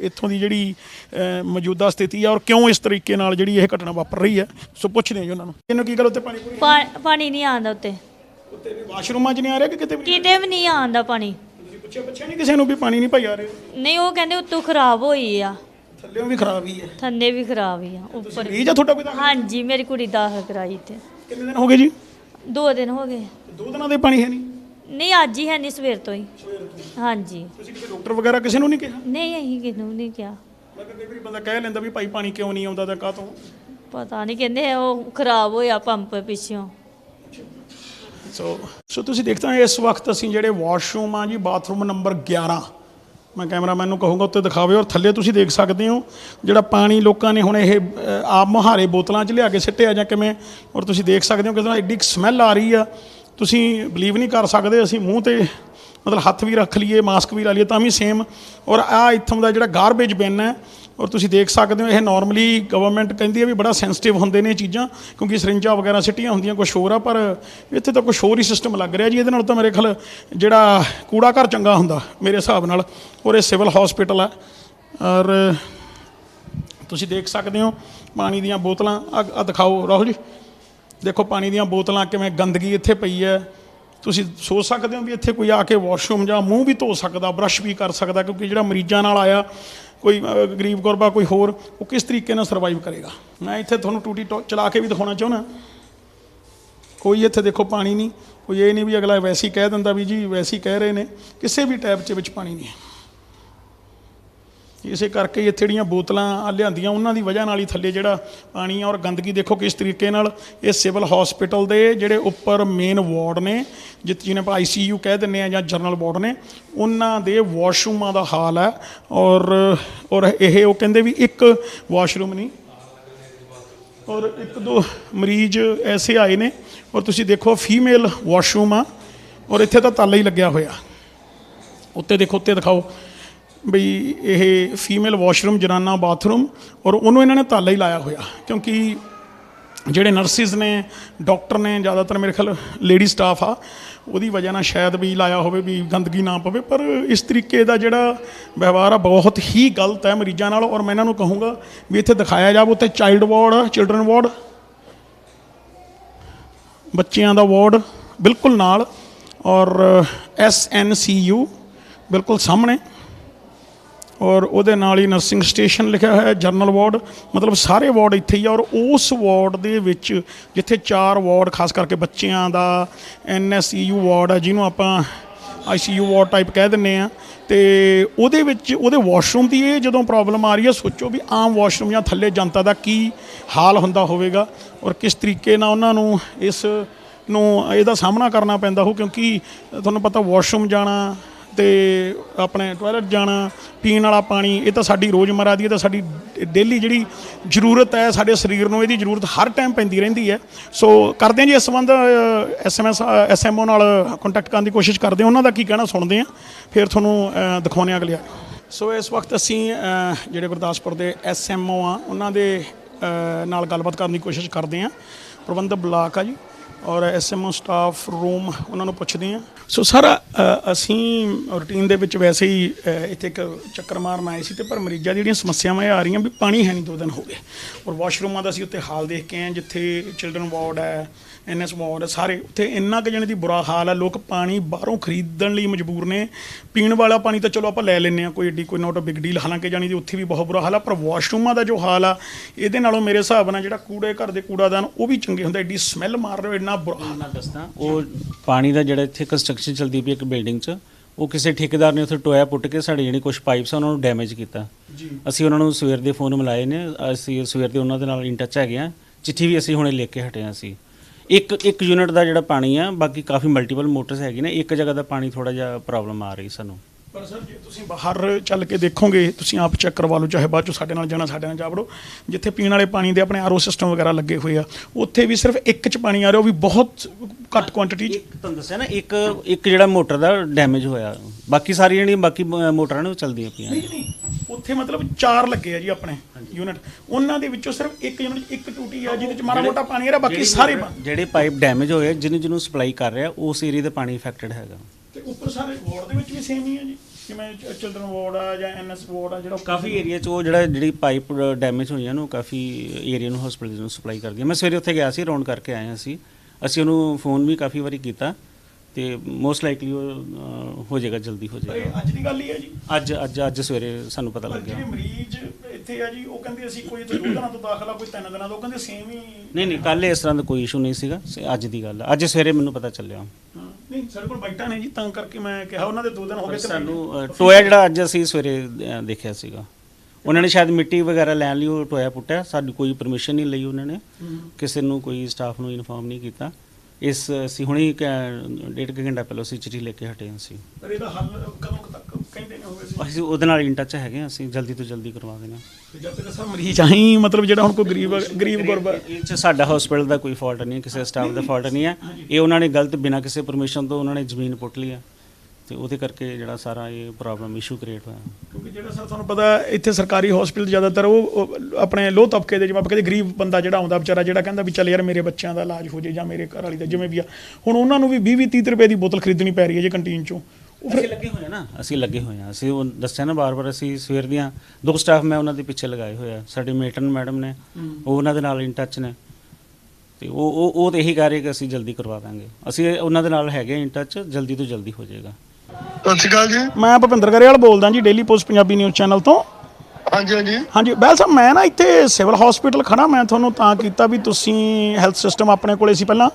ਇੱਥੋਂ ਦੀ ਜਿਹੜੀ ਮੌਜੂਦਾ ਸਥਿਤੀ ਆ ਔਰ ਕਿਉਂ ਇਸ ਤਰੀਕੇ ਨਾਲ ਜਿਹੜੀ ਇਹ ਘਟਨਾ ਵਾਪਰ ਰਹੀ ਹੈ। ਸੋ ਪੁੱਛਦੇ ਆ ਜੀ ਉਹਨਾਂ ਨੂੰ। ਇਹਨੂੰ ਕੀ ਗੱਲ ਉੱਤੇ ਪਾਣੀ ਪੂਰੀ ਪਾ- ਪਾਣੀ ਨਹੀਂ ਆਉਂਦਾ ਉੱਤੇ। ਉੱਤੇ ਵੀ ਵਾਸ਼ਰੂਮਾਂ 'ਚ ਨਹੀਂ ਆ ਰਿਹਾ ਕਿ ਕਿਤੇ ਵੀ ਕਿਤੇ ਵੀ ਨਹੀਂ ਆਉਂਦਾ ਪਾਣੀ। ਤੁਸੀਂ ਪੁੱਛਿਆ ਪੁੱਛਿਆ ਨਹੀਂ ਕਿਸੇ ਨੂੰ ਵੀ ਪਾਣੀ ਨਹੀਂ ਭਾਈ ਆ ਰਿਹਾ? ਨਹੀਂ ਉਹ ਕਹਿੰਦੇ ਉੱਤੋਂ ਖਰਾਬ ਹੋਈ ਆ। ਥੱਲੇੋਂ ਵੀ ਖਰਾਬ ਹੀ ਹੈ ਥੱਲੇ ਵੀ ਖਰਾਬ ਹੀ ਆ ਉੱਪਰ ਮਰੀਜ਼ ਆ ਤੁਹਾਡਾ ਕੋਈ ਤਾਂ ਹਾਂਜੀ ਮੇਰੀ ਕੁੜੀ ਦਾਖਲ ਕਰਾਈ ਤੇ। ਕਿੰਨੇ ਦਿਨ ਹੋ ਗਏ ਜੀ? ਦੋ ਦਿਨ ਹੋ ਗਏ। ਦੋ ਦਿਨਾਂ ਦੇ ਪਾਣੀ ਹੈ ਨਹੀਂ? ਨਹੀਂ ਅੱਜ ਹੀ ਹੈ ਨਹੀਂ ਸਵੇਰ ਤੋਂ ਹੀ। ਹਾਂਜੀ। ਤੁਸੀਂ ਕਿਸੇ ਡਾਕਟਰ ਵਗੈਰਾ ਕਿਸੇ ਨੂੰ ਨਹੀਂ ਕਿਹਾ? ਨਹੀਂ ਅਸੀਂ ਕਿਹਨੂੰ ਨਹੀਂ ਕਿਹਾ। ਮੈਂ ਕਿਹਾ ਕਈ ਵਾਰੀ ਬੰਦਾ ਕਹਿ ਲੈਂਦਾ ਵੀ ਭਾਈ ਪਾਣੀ ਕਿਉਂ ਨਹੀਂ ਆਉਂਦਾ ਤਾਂ ਕਾਹ ਤੋਂ ਪਤਾ ਨਹੀਂ ਕਹਿੰਦੇ ਉਹ ਖਰਾਬ ਹੋਇਆ ਪੰਪ ਪਿੱਛੋਂ। ਸੋ ਸੋ ਤੁਸੀਂ ਦੇਖਦੇ ਹੋ ਇਸ ਵਕਤ ਅਸੀਂ ਜਿਹੜੇ ਵਾਸ਼ਰੂਮ ਆ ਜੀ ਬਾਥਰੂਮ ਨੰਬਰ 11 ਮੈਂ ਕੈਮਰਾਮੈਨ ਨੂੰ ਕਹੂੰਗਾ, ਉੱਤੇ ਦਿਖਾਵੇ ਔਰ ਥੱਲੇ ਤੁਸੀਂ ਦੇਖ ਸਕਦੇ ਹੋ, ਜਿਹੜਾ ਪਾਣੀ ਲੋਕਾਂ ਨੇ ਹੁਣ ਇਹ ਆਪ ਮੁਹਾਰੇ ਬੋਤਲਾਂ 'ਚ ਲਿਆ ਕੇ ਸਿੱਟਿਆ ਜਾਂ ਕਿਵੇਂ, ਔਰ ਤੁਸੀਂ ਦੇਖ ਸਕਦੇ ਹੋ ਕਿਸ ਤਰ੍ਹਾਂ ਐਡੀ ਸਮੈਲ ਆ ਰਹੀ ਆ। ਤੁਸੀਂ ਬਲੀਵ ਨਹੀਂ ਕਰ ਸਕਦੇ, ਅਸੀਂ ਮੂੰਹ ਤੇ ਮਤਲਬ ਹੱਥ ਵੀ ਰੱਖ ਲਈਏ ਮਾਸਕ ਵੀ ਲਾ ਲਈਏ, ਤਾਂ ਵੀ ਸੇਮ ਔਰ ਆ ਇੱਥੋਂ ਦਾ ਜਿਹੜਾ ਗਾਰਬੇਜ ਬਿਨ ਹੈ ਔਰ ਤੁਸੀਂ ਦੇਖ ਸਕਦੇ ਹੋ, ਇਹ ਨਾਰਮਲੀ ਗਵਰਨਮੈਂਟ ਕਹਿੰਦੀ ਹੈ ਵੀ ਬੜਾ ਸੈਂਸਿਟਿਵ ਹੁੰਦੇ ਨੇ ਇਹ ਚੀਜ਼ਾਂ, ਕਿਉਂਕਿ ਸਰਿੰਜਾਂ ਵਗੈਰਾ ਸਿੱਟੀਆਂ ਹੁੰਦੀਆਂ ਕੁਝ ਹੋਰ ਆ, ਪਰ ਇੱਥੇ ਤਾਂ ਕੁਝ ਹੋਰ ਹੀ ਸਿਸਟਮ ਲੱਗ ਰਿਹਾ ਜੀ। ਇਹਦੇ ਨਾਲ ਤਾਂ ਮੇਰੇ ਖਿਆਲ ਜਿਹੜਾ ਕੂੜਾ ਘਰ ਚੰਗਾ ਹੁੰਦਾ, ਮੇਰੇ ਹਿਸਾਬ ਨਾਲ, ਔਰ ਇਹ ਸਿਵਲ ਹਸਪੀਟਲ ਹੈ ਔਰ ਤੁਸੀਂ ਦੇਖ ਸਕਦੇ ਹੋ, ਪਾਣੀ ਦੀਆਂ ਬੋਤਲਾਂ, ਆ ਦਿਖਾਓ ਰਾਹੁਲ ਜੀ। ਦੇਖੋ, ਪਾਣੀ ਦੀਆਂ ਬੋਤਲਾਂ ਕਿਵੇਂ ਗੰਦਗੀ ਇੱਥੇ ਪਈ ਹੈ। ਤੁਸੀਂ ਸੋਚ ਸਕਦੇ ਹੋ ਵੀ ਇੱਥੇ ਕੋਈ ਆ ਕੇ ਵਾਸ਼ਰੂਮ ਜਾਂ ਮੂੰਹ ਵੀ ਧੋ ਸਕਦਾ ਬਰਸ਼ ਵੀ ਕਰ ਸਕਦਾ, ਕਿਉਂਕਿ ਜਿਹੜਾ ਮਰੀਜ਼ਾਂ ਨਾਲ ਆਇਆ ਕੋਈ ਗਰੀਬ ਗੁਰਬਾ ਕੋਈ ਹੋਰ, ਉਹ ਕਿਸ ਤਰੀਕੇ ਨਾਲ ਸਰਵਾਈਵ ਕਰੇਗਾ? ਮੈਂ ਇੱਥੇ ਤੁਹਾਨੂੰ ਟੂਟੀ ਟੋ- ਚਲਾ ਕੇ ਵੀ ਦਿਖਾਉਣਾ ਚਾਹੁੰਦਾ। ਕੋਈ ਇੱਥੇ ਦੇਖੋ ਪਾਣੀ ਨਹੀਂ, ਕੋਈ ਇਹ ਨਹੀਂ ਵੀ ਅਗਲਾ ਵੈਸੀ ਕਹਿ ਦਿੰਦਾ ਵੀ ਜੀ, ਵੈਸੀ ਕਹਿ ਰਹੇ ਨੇ, ਕਿਸੇ ਵੀ ਟੈਪ 'ਚ ਵਿੱਚ ਪਾਣੀ ਨਹੀਂ ਹੈ। ਇਸੇ ਕਰਕੇ ਇੱਥੇ ਜਿਹੜੀਆਂ ਬੋਤਲਾਂ ਆ ਲਿਆਂਦੀਆਂ, ਉਹਨਾਂ ਦੀ ਵਜ੍ਹਾ ਨਾਲ ਹੀ ਥੱਲੇ ਜਿਹੜਾ ਪਾਣੀ ਆ ਔਰ ਗੰਦਗੀ ਦੇਖੋ ਕਿਸ ਤਰੀਕੇ ਨਾਲ ਇਹ ਸਿਵਲ ਹਸਪੀਟਲ ਦੇ ਜਿਹੜੇ ਉੱਪਰ ਮੇਨ ਵਾਰਡ ਨੇ, ਜਿੱਥੇ ਜਿਹਨੇ ਆਪਾਂ ਆਈਸੀਯੂ ਕਹਿ ਦਿੰਨੇ ਆ ਜਾਂ ਜਨਰਲ ਵਾਰਡ ਨੇ, ਉਹਨਾਂ ਦੇ ਵਾਸ਼ਰੂਮਾਂ ਦਾ ਹਾਲ ਹੈ ਔਰ ਔਰ ਇਹ ਉਹ ਕਹਿੰਦੇ ਵੀ ਇੱਕ ਵਾਸ਼ਰੂਮ ਨਹੀਂ, ਔਰ ਇੱਕ ਦੋ ਮਰੀਜ਼ ਐਸੇ ਆਏ ਨੇ, ਔਰ ਤੁਸੀਂ ਦੇਖੋ ਫੀਮੇਲ ਵਾਸ਼ਰੂਮ ਆ, ਔਰ ਇੱਥੇ ਤਾਂ ਤਾਲਾ ਹੀ ਲੱਗਿਆ ਹੋਇਆ। ਉੱਤੇ ਦੇਖੋ, ਉੱਤੇ ਦਿਖਾਓ। ਬਈ ਇਹ ਫੀਮੇਲ ਵਾਸ਼ਰੂਮ ਜਨਾਨਾ ਬਾਥਰੂਮ ਔਰ ਉਹਨੂੰ ਇਹਨਾਂ ਨੇ ਤਾਲਾ ਹੀ ਲਾਇਆ ਹੋਇਆ। ਕਿਉਂਕਿ ਜਿਹੜੇ ਨਰਸਿਸ ਨੇ ਡਾਕਟਰ ਨੇ, ਜ਼ਿਆਦਾਤਰ ਮੇਰੇ ਖਿਆਲ ਲੇਡੀ ਸਟਾਫ ਆ, ਉਹਦੀ ਵਜ੍ਹਾ ਨਾਲ ਸ਼ਾਇਦ ਵੀ ਲਾਇਆ ਹੋਵੇ ਵੀ ਗੰਦਗੀ ਨਾ ਪਵੇ, ਪਰ ਇਸ ਤਰੀਕੇ ਦਾ ਜਿਹੜਾ ਵਿਵਹਾਰ ਆ ਬਹੁਤ ਹੀ ਗਲਤ ਹੈ ਮਰੀਜ਼ਾਂ ਨਾਲ ਔਰ ਮੈਂ ਇਹਨਾਂ ਨੂੰ ਕਹੂੰਗਾ ਵੀ ਇੱਥੇ ਦਿਖਾਇਆ ਜਾਵੇ ਉੱਤੇ ਚਾਈਲਡ ਵਾਰਡ ਆ ਚਿਲਡਰਨ ਵਾਰਡ ਬੱਚਿਆਂ ਦਾ ਵਾਰਡ ਬਿਲਕੁਲ ਨਾਲ ਔਰ ਐਸ ਐਨ ਸੀ ਯੂ ਬਿਲਕੁਲ ਸਾਹਮਣੇ। ਔਰ ਉਹਦੇ ਨਾਲ ਹੀ ਨਰਸਿੰਗ ਸਟੇਸ਼ਨ ਲਿਖਿਆ ਹੋਇਆ ਹੈ ਜਨਰਲ ਵਾਰਡ ਮਤਲਬ ਸਾਰੇ ਵਾਰਡ ਇੱਥੇ ਹੀ ਆ ਔਰ ਉਸ ਵਾਰਡ ਦੇ ਵਿੱਚ ਜਿੱਥੇ ਚਾਰ ਵਾਰਡ ਖਾਸ ਕਰਕੇ ਬੱਚਿਆਂ ਦਾ ਐਨਐਸਯੂ ਵਾਰਡ ਆ, ਜਿਹਨੂੰ ਆਪਾਂ ਆਈਸੀਯੂ ਵਾਰਡ ਟਾਈਪ ਕਹਿ ਦਿੰਨੇ ਆ, ਤੇ ਉਹਦੇ ਵਿੱਚ ਉਹਦੇ ਵਾਸ਼ਰੂਮ ਦੀ ਇਹ ਜਦੋਂ ਪ੍ਰੋਬਲਮ ਆ ਰਹੀ ਹੈ ਸੋਚੋ ਵੀ ਆਮ ਵਾਸ਼ਰੂਮ ਜਾਂ ਥੱਲੇ ਜਨਤਾ ਦਾ ਕੀ ਹਾਲ ਹੁੰਦਾ ਹੋਵੇਗਾ ਔਰ ਕਿਸ ਤਰੀਕੇ ਨਾਲ ਉਹਨਾਂ ਨੂੰ ਇਸ ਨੂੰ, ਇਹਦਾ ਸਾਹਮਣਾ ਕਰਨਾ ਪੈਂਦਾ ਹੋ ਕਿਉਂਕਿ ਤੁਹਾਨੂੰ ਪਤਾ ਵਾਸ਼ਰੂਮ ਜਾਣਾ ਤੇ ਆਪਣੇ ਟਾਇਲਟ ਜਾਣਾ, ਪੀਣ ਵਾਲਾ ਪਾਣੀ, ਇਹ ਤਾਂ ਸਾਡੀ ਰੋਜ਼ਮਰਰਾ ਦੀ, ਇਹ ਤਾਂ ਸਾਡੀ ਡੇਲੀ ਜਿਹੜੀ ਜ਼ਰੂਰਤ ਹੈ, ਸਾਡੇ ਸਰੀਰ ਨੂੰ ਇਹਦੀ ਜ਼ਰੂਰਤ ਹਰ ਟਾਈਮ ਪੈਂਦੀ ਰਹਿੰਦੀ ਹੈ। ਸੋ ਕਰਦੇ ਹਾਂ ਜੀ ਇਸ ਸੰਬੰਧ ਐਸਐਮਐਸ ਐਸਐਮਓ ਨਾਲ ਕੰਟੈਕਟ ਕਰਨ ਦੀ ਕੋਸ਼ਿਸ਼ ਕਰਦੇ ਹਾਂ। ਉਹਨਾਂ ਦਾ ਕੀ ਕਹਿਣਾ ਸੁਣਦੇ ਹਾਂ, ਫਿਰ ਤੁਹਾਨੂੰ ਦਿਖਾਉਂਦੇ ਹਾਂ ਅਗਲੇ ਸੋ ਇਸ ਵਕਤ ਅਸੀਂ ਜਿਹੜੇ ਗੁਰਦਾਸਪੁਰ ਦੇ ਐਸਐਮਓ ਆ, ਉਹਨਾਂ ਦੇ ਨਾਲ ਗੱਲਬਾਤ ਕਰਨ ਦੀ ਕੋਸ਼ਿਸ਼ ਕਰਦੇ ਹਾਂ। ਪ੍ਰਬੰਧਕ ਬਲਾਕ ਆ ਜੀ। ਔਰ ਐਸਐਮਓ ਸਟਾਫ ਰੂਮ ਉਹਨਾਂ ਨੂੰ ਪੁੱਛਦੇ ਆ ਸੋ ਸਰ ਅਸੀਂ ਰੂਟੀਨ ਦੇ ਵਿੱਚ ਵੈਸੇ ਹੀ ਇੱਥੇ ਇੱਕ ਚੱਕਰ ਮਾਰਨ ਆਏ ਸੀ ਤੇ ਪਰ ਮਰੀਜ਼ਾਂ ਦੀ ਜਿਹੜੀਆਂ ਸਮੱਸਿਆਵਾਂ ਇਹ ਆ ਰਹੀਆਂ ਵੀ ਪਾਣੀ ਹੈ ਨਹੀਂ, ਦੋ ਦਿਨ ਹੋ ਗਏ। ਔਰ ਵਾਸ਼ਰੂਮਾਂ ਦਾ ਅਸੀਂ ਉੱਤੇ ਹਾਲ ਦੇਖ ਕੇ ਆਏ ਜਿੱਥੇ ਚਿਲਡਰਨ ਵਾਰਡ ਹੈ ਐਨਐਸ ਵਾਰਡ ਹੈ, ਸਾਰੇ ਉੱਥੇ ਇੰਨਾ ਕੁ ਜਣੇ ਦੀ ਬੁਰਾ ਹਾਲ ਹੈ, ਲੋਕ ਪਾਣੀ ਬਾਹਰੋਂ ਖਰੀਦਣ ਲਈ ਮਜਬੂਰ ਨੇ। ਪੀਣ ਵਾਲਾ ਪਾਣੀ ਤਾਂ ਚਲੋ ਆਪਾਂ ਲੈ ਲੈਂਦੇ ਆ ਕੋਈ ਏਡੀ ਕੋਈ ਨੋਟ ਬਿਗ ਡੀਲ ਹਾਲਾਂਕਿ ਜਾਣੀ ਦੀ ਉੱਥੇ ਵੀ ਬਹੁਤ ਬੁਰਾ ਹਾਲ ਆ, ਪਰ ਵਾਸ਼ਰੂਮਾਂ ਦਾ ਜੋ ਹਾਲ ਆ, ਇਹਦੇ ਨਾਲੋਂ ਮੇਰੇ ਹਿਸਾਬ ਨਾਲ ਜਿਹੜਾ ਕੂੜੇ ਘਰ ਦੇ ਕੂੜਾਦਾਨ, ਉਹ ਵੀ ਚੰਗੇ ਹੁੰਦਾ ਐਡੀ ਸਮੈਲ ਮਾਰ ਰਹੇ ਹੋ ਇੰਨਾ ਬੁਰਾ ਮੈਂ ਦੱਸਦਾ। ਉਹ ਪਾਣੀ ਦਾ ਜਿਹੜਾ ਇੱਥੇ ਕੰਸਟਰਕਸ਼ਨ ਚੱਲਦੀ ਪਈ ਇੱਕ ਬਿਲਡਿੰਗ 'ਚ ਉਹ ਕਿਸੇ ਠੇਕੇਦਾਰ ਨੇ ਉੱਥੇ ਟੋਇਆ ਪੁੱਟ ਕੇ ਸਾਡੇ ਜਿਹੜੀ ਕੁਝ ਪਾਈਪਸ ਆ ਉਹਨਾਂ ਨੂੰ ਡੈਮੇਜ ਕੀਤਾ। ਜੀ। ਅਸੀਂ ਉਹਨਾਂ ਨੂੰ ਸਵੇਰ ਦੇ ਫੋਨ ਮਿਲਾਏ ਨੇ ਅਸੀਂ ਸਵੇਰ ਦੇ ਉਹਨਾਂ ਦੇ ਨਾਲ ਇਨ ਟੱਚ ਹੈਗੇ ਆ। ਚਿੱਠੀ ਵੀ ਅਸੀਂ ਹੁਣੇ ਲਿਖ ਕੇ ਹਟੇ ਹਾਂ ਅਸੀਂ। ਇੱਕ ਇੱਕ ਯੂਨਿਟ ਦਾ ਜਿਹੜਾ ਪਾਣੀ ਆ ਬਾਕੀ ਕਾਫੀ ਮਲਟੀਪਲ ਮੋਟਰਸ ਹੈਗੇ ਨੇ ਇੱਕ ਜਗ੍ਹਾ ਦਾ ਪਾਣੀ ਥੋੜਾ ਜਿਹਾ ਪ੍ਰੋਬਲਮ ਆ ਰਹੀ ਸਾਨੂੰ। ਪਰ ਸਰ ਜੇ ਤੁਸੀਂ ਬਾਹਰ ਚੱਲ ਕੇ ਦੇਖੋਗੇ ਤੁਸੀਂ ਆਪ ਚੈੱਕ ਕਰਵਾ ਲਓ ਚਾਹੇ ਬਾਅਦ ਚੋਂ ਸਾਡੇ ਨਾਲ ਜਾਣਾ ਸਾਡੇ ਨਾਲ ਜਾ ਵੜੋ ਜਿੱਥੇ ਪੀਣ ਵਾਲੇ ਪਾਣੀ ਦੇ ਆਪਣੇ ਆਰਓ ਸਿਸਟਮ ਵਗੈਰਾ ਲੱਗੇ ਹੋਏ ਆ ਉੱਥੇ ਵੀ ਸਿਰਫ ਇੱਕ ਚ ਪਾਣੀ ਆ ਰਿਹਾ ਉਹ ਵੀ ਬਹੁਤ ਘੱਟ ਕੁਆਂਟੀਟੀ ਚ। ਇੱਕ ਤੁਹਾਨੂੰ ਦੱਸਿਆ ਨਾ ਇੱਕ ਇੱਕ ਜਿਹੜਾ ਮੋਟਰ ਦਾ ਡੈਮੇਜ ਹੋਇਆ। ਬਾਕੀ ਸਾਰੀਆਂ ਜਿਹੜੀਆਂ ਬਾਕੀ ਮੋਟਰਾਂ ਨੇ ਉਹ ਚੱਲਦੀਆਂ ਪਈਆਂ ਨਹੀਂ ਨਹੀਂ ਉੱਥੇ ਮਤਲਬ ਚਾਰ ਲੱਗੇ ਆ ਜੀ ਆਪਣੇ ਯੂਨਿਟ ਉਹਨਾਂ ਦੇ ਵਿੱਚੋਂ ਸਿਰਫ ਇੱਕ ਯੂਨਿਟ ਇੱਕ ਟੂਟੀ ਆ ਜਿਹਦੇ ਚ ਮਾੜਾ ਮੋਟਾ ਪਾਣੀ ਆ ਰਿਹਾ ਬਾਕੀ ਸਾਰੇ ਜਿਹੜੇ ਪਾਈਪ ਡੈਮੇਜ ਹੋਏ ਜਿਹਨੂੰ ਜਿਹਨੂੰ ਸਪਲਾਈ ਕਰ ਰਿਹਾ ਉਸ ਏਰੀਆ ਦਾ ਪਾਣੀ ਇਫੈਕਟਡ ਹੈਗਾ। ਤੇ ਉੱਪਰ ਸਾਰੇ ਵਾਰਡ ਦੇ ਵਿੱਚ ਵੀ ਸੇਮ ਹੀ ਆ ਜੀ। ਜਿਵੇਂ ਚਿਲਡਰਨ ਵਾਰਡ ਆ ਜਾਂ ਐਨਐਸ ਵਾਰਡ ਆ ਜਿਹੜਾ ਕਾਫੀ ਏਰੀਆ 'ਚ ਉਹ ਜਿਹੜਾ ਜਿਹੜੀ ਪਾਈਪ ਡੈਮੇਜ ਹੋਈਆਂ ਨੂੰ ਕਾਫੀ ਏਰੀਆ ਨੂੰ ਹਸਪੀਟਲ ਨੂੰ ਸਪਲਾਈ ਕਰਦੀ ਹੈ ਮੈਂ ਸਵੇਰੇ ਉੱਥੇ ਗਿਆ ਸੀ ਰਾਉਂਡ ਕਰਕੇ ਆਏ ਹਾਂ ਅਸੀਂ। ਅਸੀਂ ਉਹਨੂੰ ਫੋਨ ਵੀ ਕਾਫੀ ਵਾਰੀ ਕੀਤਾ ਤੇ ਮੋਸਟ ਲਾਈਕਲੀ ਉਹ ਹੋ ਜਾਏਗਾ ਜਲਦੀ ਹੋ ਜਾਏਗਾ। ਅੱਜ ਦੀ ਗੱਲ ਹੀ ਹੈ ਜੀ? ਅੱਜ ਅੱਜ ਅੱਜ ਸਵੇਰੇ ਸਾਨੂੰ ਪਤਾ ਲੱਗਿਆ। ਮਰੀਜ਼ ਇੱਥੇ ਆ ਜੀ? ਉਹ ਕਹਿੰਦੇ ਅਸੀਂ ਕੋਈ ਇੱਥੇ ਦੋ ਦਿਨਾਂ ਤੋਂ ਦਾਖਲਾ ਕੋਈ ਤਿੰਨ ਦਿਨਾਂ ਤੋਂ ਉਹ ਕਹਿੰਦੇ ਸੇਮ ਹੀ ਨਹੀਂ ਨਹੀਂ ਕੱਲ ਇਸ ਤਰ੍ਹਾਂ ਦਾ ਕੋਈ ਇਸ਼ੂ ਨਹੀਂ ਸੀਗਾ ਸ- ਅੱਜ ਦੀ ਗੱਲ ਆ। ਅੱਜ ਸਵੇਰੇ ਮੈਨੂੰ ਪਤਾ ਚੱਲਿਆ। ਹਾਂ, ਨਹੀਂ ਸਾਡੇ ਕੋਲ ਬਾਈਟਾਂ ਨੇ ਜੀ ਤਾਂ ਕਰਕੇ ਮੈਂ ਕਿਹਾ ਉਹਨਾਂ ਦੇ ਦੋ ਦਿਨ ਹੋ ਗਏ ਤੇ ਸਾਨੂੰ ਟੋਇਆ ਜਿਹੜਾ ਅੱਜ ਅਸੀਂ ਸਵੇਰੇ ਦੇਖਿਆ ਸੀਗਾ। ਉਹਨਾਂ ਨੇ ਸ਼ਾਇਦ ਮਿੱਟੀ ਵਗੈਰਾ ਲੈਣ ਲਈ ਉਹ ਟੋਇਆ ਪੁੱਟਿਆ ਸਾਡੀ ਕੋਈ ਪਰਮਿਸ਼ਨ ਨਹੀਂ ਲਈ ਉਹਨਾਂ ਨੇ। ਕਿਸੇ ਨੂੰ ਕੋਈ ਸਟਾਫ ਨੂੰ ਇਨਫੋਰਮ ਨਹੀਂ ਕੀਤਾ। ਇਸ ਅਸੀਂ ਹੁਣੇ ਹੀ ਕ- ਡੇਢ ਕੁ ਘੰਟਾ ਪਹਿਲਾਂ ਅਸੀਂ ਚਿੱਠੀ ਲੈ ਕੇ ਹਟੇ ਹਾਂ ਅਸੀਂ। ਪਰ ਇਹਦਾ ਹੱਲ ਕਦੋਂ ਕੁ ਤੱਕ ਕਹਿੰਦੇ ਨੇ ਹੋਵੇ ਸੀ ਅਸੀਂ ਉਹਦੇ ਨਾਲ ਇਨ ਟੱਚ ਹੈਗੇ ਹਾਂ ਅਸੀਂ ਜਲਦੀ ਤੋਂ ਜਲਦੀ ਕਰਵਾ ਦੇਣਾ। ਜਦ ਤੱਕ ਸਰ ਮਰੀਜ਼ ਆਹੀ ਮਤਲਬ ਜਿਹੜਾ ਹੁਣ ਕੋਈ ਗਰੀਬ ਗਰੀਬ ਗੁਰਬਾ ਇਹ ਚ ਸਾਡਾ ਹਸਪੀਟਲ ਦਾ ਕੋਈ ਫਾਲਟ ਨਹੀਂ ਹੈ ਕਿਸੇ ਸਟਾਫ ਦਾ ਫਾਲਟ ਨਹੀਂ ਹੈ। ਇਹ ਉਹਨਾਂ ਨੇ ਗਲਤ ਬਿਨਾਂ ਕਿਸੇ ਪਰਮਿਸ਼ਨ ਤੋਂ ਉਹਨਾਂ ਨੇ ਜ਼ਮੀਨ ਪੁੱਟ ਲਈ ਹੈ। ਤੇ ਉਹਦੇ ਕਰਕੇ ਜਿਹੜਾ ਸਾਰਾ ਇਹ ਪ੍ਰੋਬਲਮ ਇਸ਼ੂ ਕ੍ਰੀਏਟ ਹੋਇਆ। ਕਿਉਂਕਿ ਜਿਹੜਾ ਸਰ ਤੁਹਾਨੂੰ ਪਤਾ ਇੱਥੇ ਸਰਕਾਰੀ ਹਸਪੀਟਲ ਜ਼ਿਆਦਾਤਰ ਉਹ ਉਹ ਆਪਣੇ ਲੋਹ ਤਬਕੇ ਦੇ ਜਿਵੇਂ ਆਪਾਂ ਕਹਿੰਦੇ ਗਰੀਬ ਬੰਦਾ ਜਿਹੜਾ ਆਉਂਦਾ ਵਿਚਾਰਾ ਜਿਹੜਾ ਕਹਿੰਦਾ ਵੀ ਚੱਲ ਯਾਰ ਮੇਰੇ ਬੱਚਿਆਂ ਦਾ ਇਲਾਜ ਹੋ ਜੇ ਜਾਂ ਮੇਰੇ ਘਰ ਵਾਲੀ ਦਾ ਜਿਵੇਂ ਵੀ ਆ। ਹੁਣ ਉਹਨਾਂ ਨੂੰ ਵੀ 20 20 30 ਰੁਪਏ ਦੀ ਬੋਤਲ ਖਰੀਦਣੀ ਪੈ ਰਹੀ ਹੈ ਜੀ ਕੰਟੀਨ ਚੋਂ। ਅਸੀਂ ਲੱਗੇ ਹੋਏ ਆ ਨਾ ਅਸੀਂ ਲੱਗੇ ਹੋਏ ਆ। ਅਸੀਂ ਉਹ ਦੱਸਿਆ ਨਾ ਬਾਰ-ਬਾਰ ਅਸੀਂ ਸਵੇਰ ਦੀਆਂ ਦੋ ਸਟਾਫ ਮੈਂ ਉਹਨਾਂ ਦੇ ਪਿੱਛੇ ਲਗਾਏ ਹੋਏ ਆ। ਸਾਡੇ ਮੇਟਨ ਮੈਡਮ ਨੇ ਉਹ ਉਹਨਾਂ ਦੇ ਨਾਲ ਇਨ ਟੱਚ ਨੇ। ਤੇ ਉਹ ਉਹ ਉਹ ਤੇ ਇਹੀ ਕਹਿ ਰਹੇ ਕਿ ਅਸੀਂ ਜਲਦੀ ਕਰਵਾ ਦਾਂਗੇ। ਅਸੀਂ ਉਹਨਾਂ ਦੇ ਨਾਲ ਹੈਗੇ ਇਨ ਟੱਚ ਜਲਦੀ ਤੋਂ ਜਲਦੀ ਹੋ ਜਾਏਗਾ। ਸਤਿ ਸ਼੍ਰੀ ਅਕਾਲ ਜੀ। ਮੈਂ ਭੁਪਿੰਦਰ ਗਰੇਵਾਲ ਬੋਲਦਾ ਜੀ daily post Punjabi news channel ਤੋਂ। ਹਾਂਜੀ ਹਾਂਜੀ। ਹਾਂਜੀ ਬੈਲ ਸਾਹਿਬ ਮੈਂ ਨਾ ਇੱਥੇ ਸਿਵਲ ਹਸਪੀਟਲ ਖੜਾ ਮੈਂ ਤੁਹਾਨੂੰ ਤਾਂ ਕੀਤਾ ਵੀ ਤੁਸੀਂ ਹੈਲਥ ਸਿਸਟਮ ਆਪਣੇ ਕੋਲੇ ਸੀ ਪਹਿਲਾਂ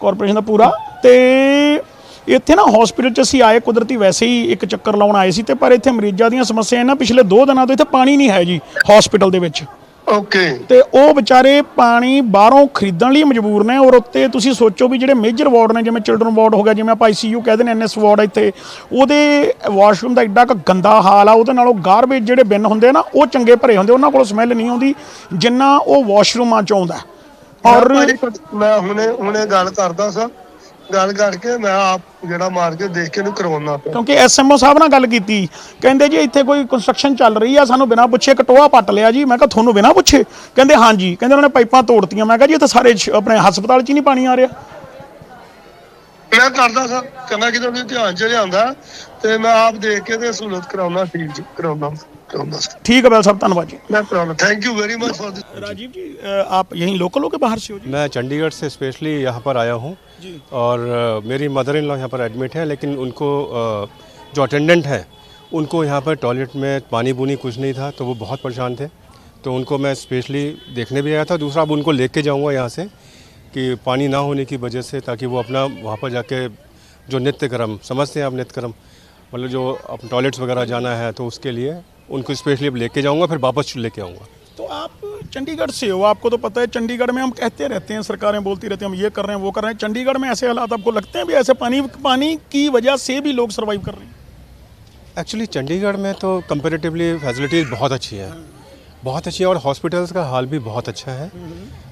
ਕਾਰਪੋਰੇਸ਼ਨ ਦਾ ਪੂਰਾ। ਤੇ ਇੱਥੇ ਨਾ ਹਸਪੀਟਲ 'ਚ ਅਸੀਂ ਆਏ ਕੁਦਰਤੀ ਵੈਸੇ ਹੀ ਇੱਕ ਚੱਕਰ ਲਾਉਣ ਆਏ ਸੀ ਤੇ ਪਰ ਇੱਥੇ ਮਰੀਜ਼ਾਂ ਦੀਆਂ ਸਮੱਸਿਆਵਾਂ ਨਾ ਪਿਛਲੇ 2 ਦਿਨਾਂ ਤੋਂ ਇੱਥੇ ਪਾਣੀ ਨਹੀਂ ਹੈ ਜੀ ਹਸਪੀਟਲ ਦੇ ਵਿੱਚ। ਓਕੇ ਤੇ ਉਹ ਵਿਚਾਰੇ ਪਾਣੀ ਬਾਹਰੋਂ ਖਰੀਦਣ ਲਈ ਮਜਬੂਰ ਨੇ ਔਰ ਉੱਤੇ ਤੁਸੀਂ ਸੋਚੋ ਵੀ ਜਿਹੜੇ ਮੇਜਰ ਵਾਰਡ ਨੇ ਜਿਵੇਂ ਚਿਲਡਰਨ ਵਾਰਡ ਹੋ ਗਿਆ ਜਿਵੇਂ ਆਪਾਂ ਆਈਸੀਯੂ ਕਹਿੰਦੇ ਨੇ ਐਨਐਸ ਵਾਰਡ ਇੱਥੇ ਉਹਦੇ ਵਾਸ਼ਰੂਮ ਦਾ ਐਡਾ ਕੁ ਗੰਦਾ ਹਾਲ ਆ ਉਹਦੇ ਨਾਲੋਂ ਗਾਰਬੇਜ ਜਿਹੜੇ ਬਿਨ ਹੁੰਦੇ ਨਾ ਉਹ ਚੰਗੇ ਭਰੇ ਹੁੰਦੇ ਉਹਨਾਂ ਕੋਲ ਸਮੈਲ ਨਹੀਂ ਆਉਂਦੀ ਜਿੰਨਾ ਉਹ ਵਾਸ਼ਰੂਮਾਂ ਚ ਆਉਂਦਾ। ਔਰ ਮੈਂ ਹੁਣੇ ਹੁਣੇ ਗੱਲ ਕਰਦਾ ਸਾਂ ਗੱਲ ਕਰਕੇ ਮੈਂ ਆਪ ਜਿਹੜਾ ਮਾਰ ਕੇ ਦੇਖ ਕੇ ਇਹਨੂੰ ਕਰਵਾਉਣਾ ਪਿਆ। ਕਿਉਂਕਿ ਐਸਐਮਓ ਸਾਹਿਬ ਨਾਲ ਗੱਲ ਕੀਤੀ। ਕਹਿੰਦੇ ਜੀ ਇੱਥੇ ਕੋਈ ਕੰਸਟਰਕਸ਼ਨ ਚੱਲ ਰਹੀ ਆ ਸਾਨੂੰ ਬਿਨਾਂ ਪੁੱਛੇ ਕਟੋਆ ਪੱਟ ਲਿਆ ਜੀ। ਮੈਂ ਕਿਹਾ ਤੁਹਾਨੂੰ ਬਿਨਾਂ ਪੁੱਛੇ? ਕਹਿੰਦੇ ਹਾਂਜੀ। ਕਹਿੰਦੇ ਉਹਨਾਂ ਨੇ ਪਾਈਪਾਂ ਤੋੜਤੀਆਂ। ਮੈਂ ਕਿਹਾ ਜੀ ਇਹ ਤਾਂ ਸਾਰੇ ਸ਼- ਆਪਣੇ ਹਸਪਤਾਲ 'ਚ ਹੀ ਨਹੀਂ ਪਾਣੀ ਆ ਰਿਹਾ? ਮੈਂ ਕਰਦਾ ਸਾਂ ਕਹਿੰਦਾ ਕਿ ਤੁਹਾਨੂੰ ਧਿਆਨ ਚ ਲਿਆਂਦਾ ਤੇ ਮੈਂ ਆਪ ਦੇਖ ਕੇ ਤੇ ਸਹੂਲਤ ਕਰਾਉਣਾ ਠੀਕ ਜੀ ਕਰਾਉਣਾ ठीक है ਠੀਕ ਹੈ ਬੈਲ जी। Thank you very much for Rajiv ji आप यहीं लोकल हो के बाहर से हो जी? मैं चंडीगढ़ से स्पेशली यहाँ पर आया हूँ और मेरी मदर इन लॉ यहाँ पर एडमिट है लेकिन उनको जो अटेंडेंट है उनको यहाँ पर टॉयलेट में पानी बूनी कुछ नहीं था तो वो बहुत परेशान थे। तो उनको मैं स्पेशली देखने भी आया था। दूसरा अब उनको ले कर जाऊँगा यहाँ से कि पानी ना होने की वजह से ताकि वो अपना वहाँ पर जाके जो नित्य समझते हैं आप नित्य मतलब जो अपने टॉयलेट्स वगैरह जाना है तो उसके लिए उनको स्पेशली अब लेके जाऊँगा फिर वापस लेके आऊँगा। तो आप चंडीगढ़ से हो आपको तो पता है चंडीगढ़ में हम कहते रहते हैं सरकारें बोलती रहती हैं हम ये कर रहे हैं वो कर रहे हैं। चंडीगढ़ में ऐसे हालात आपको लगते हैं भी ऐसे पानी पानी की वजह से भी लोग सर्वाइव कर रहे हैं? एक्चुअली चंडीगढ़ में तो कंपेरेटिवली फैसिलिटीज़ बहुत अच्छी है। बहुत अच्छी है और हॉस्पिटल्स का हाल भी बहुत अच्छा है।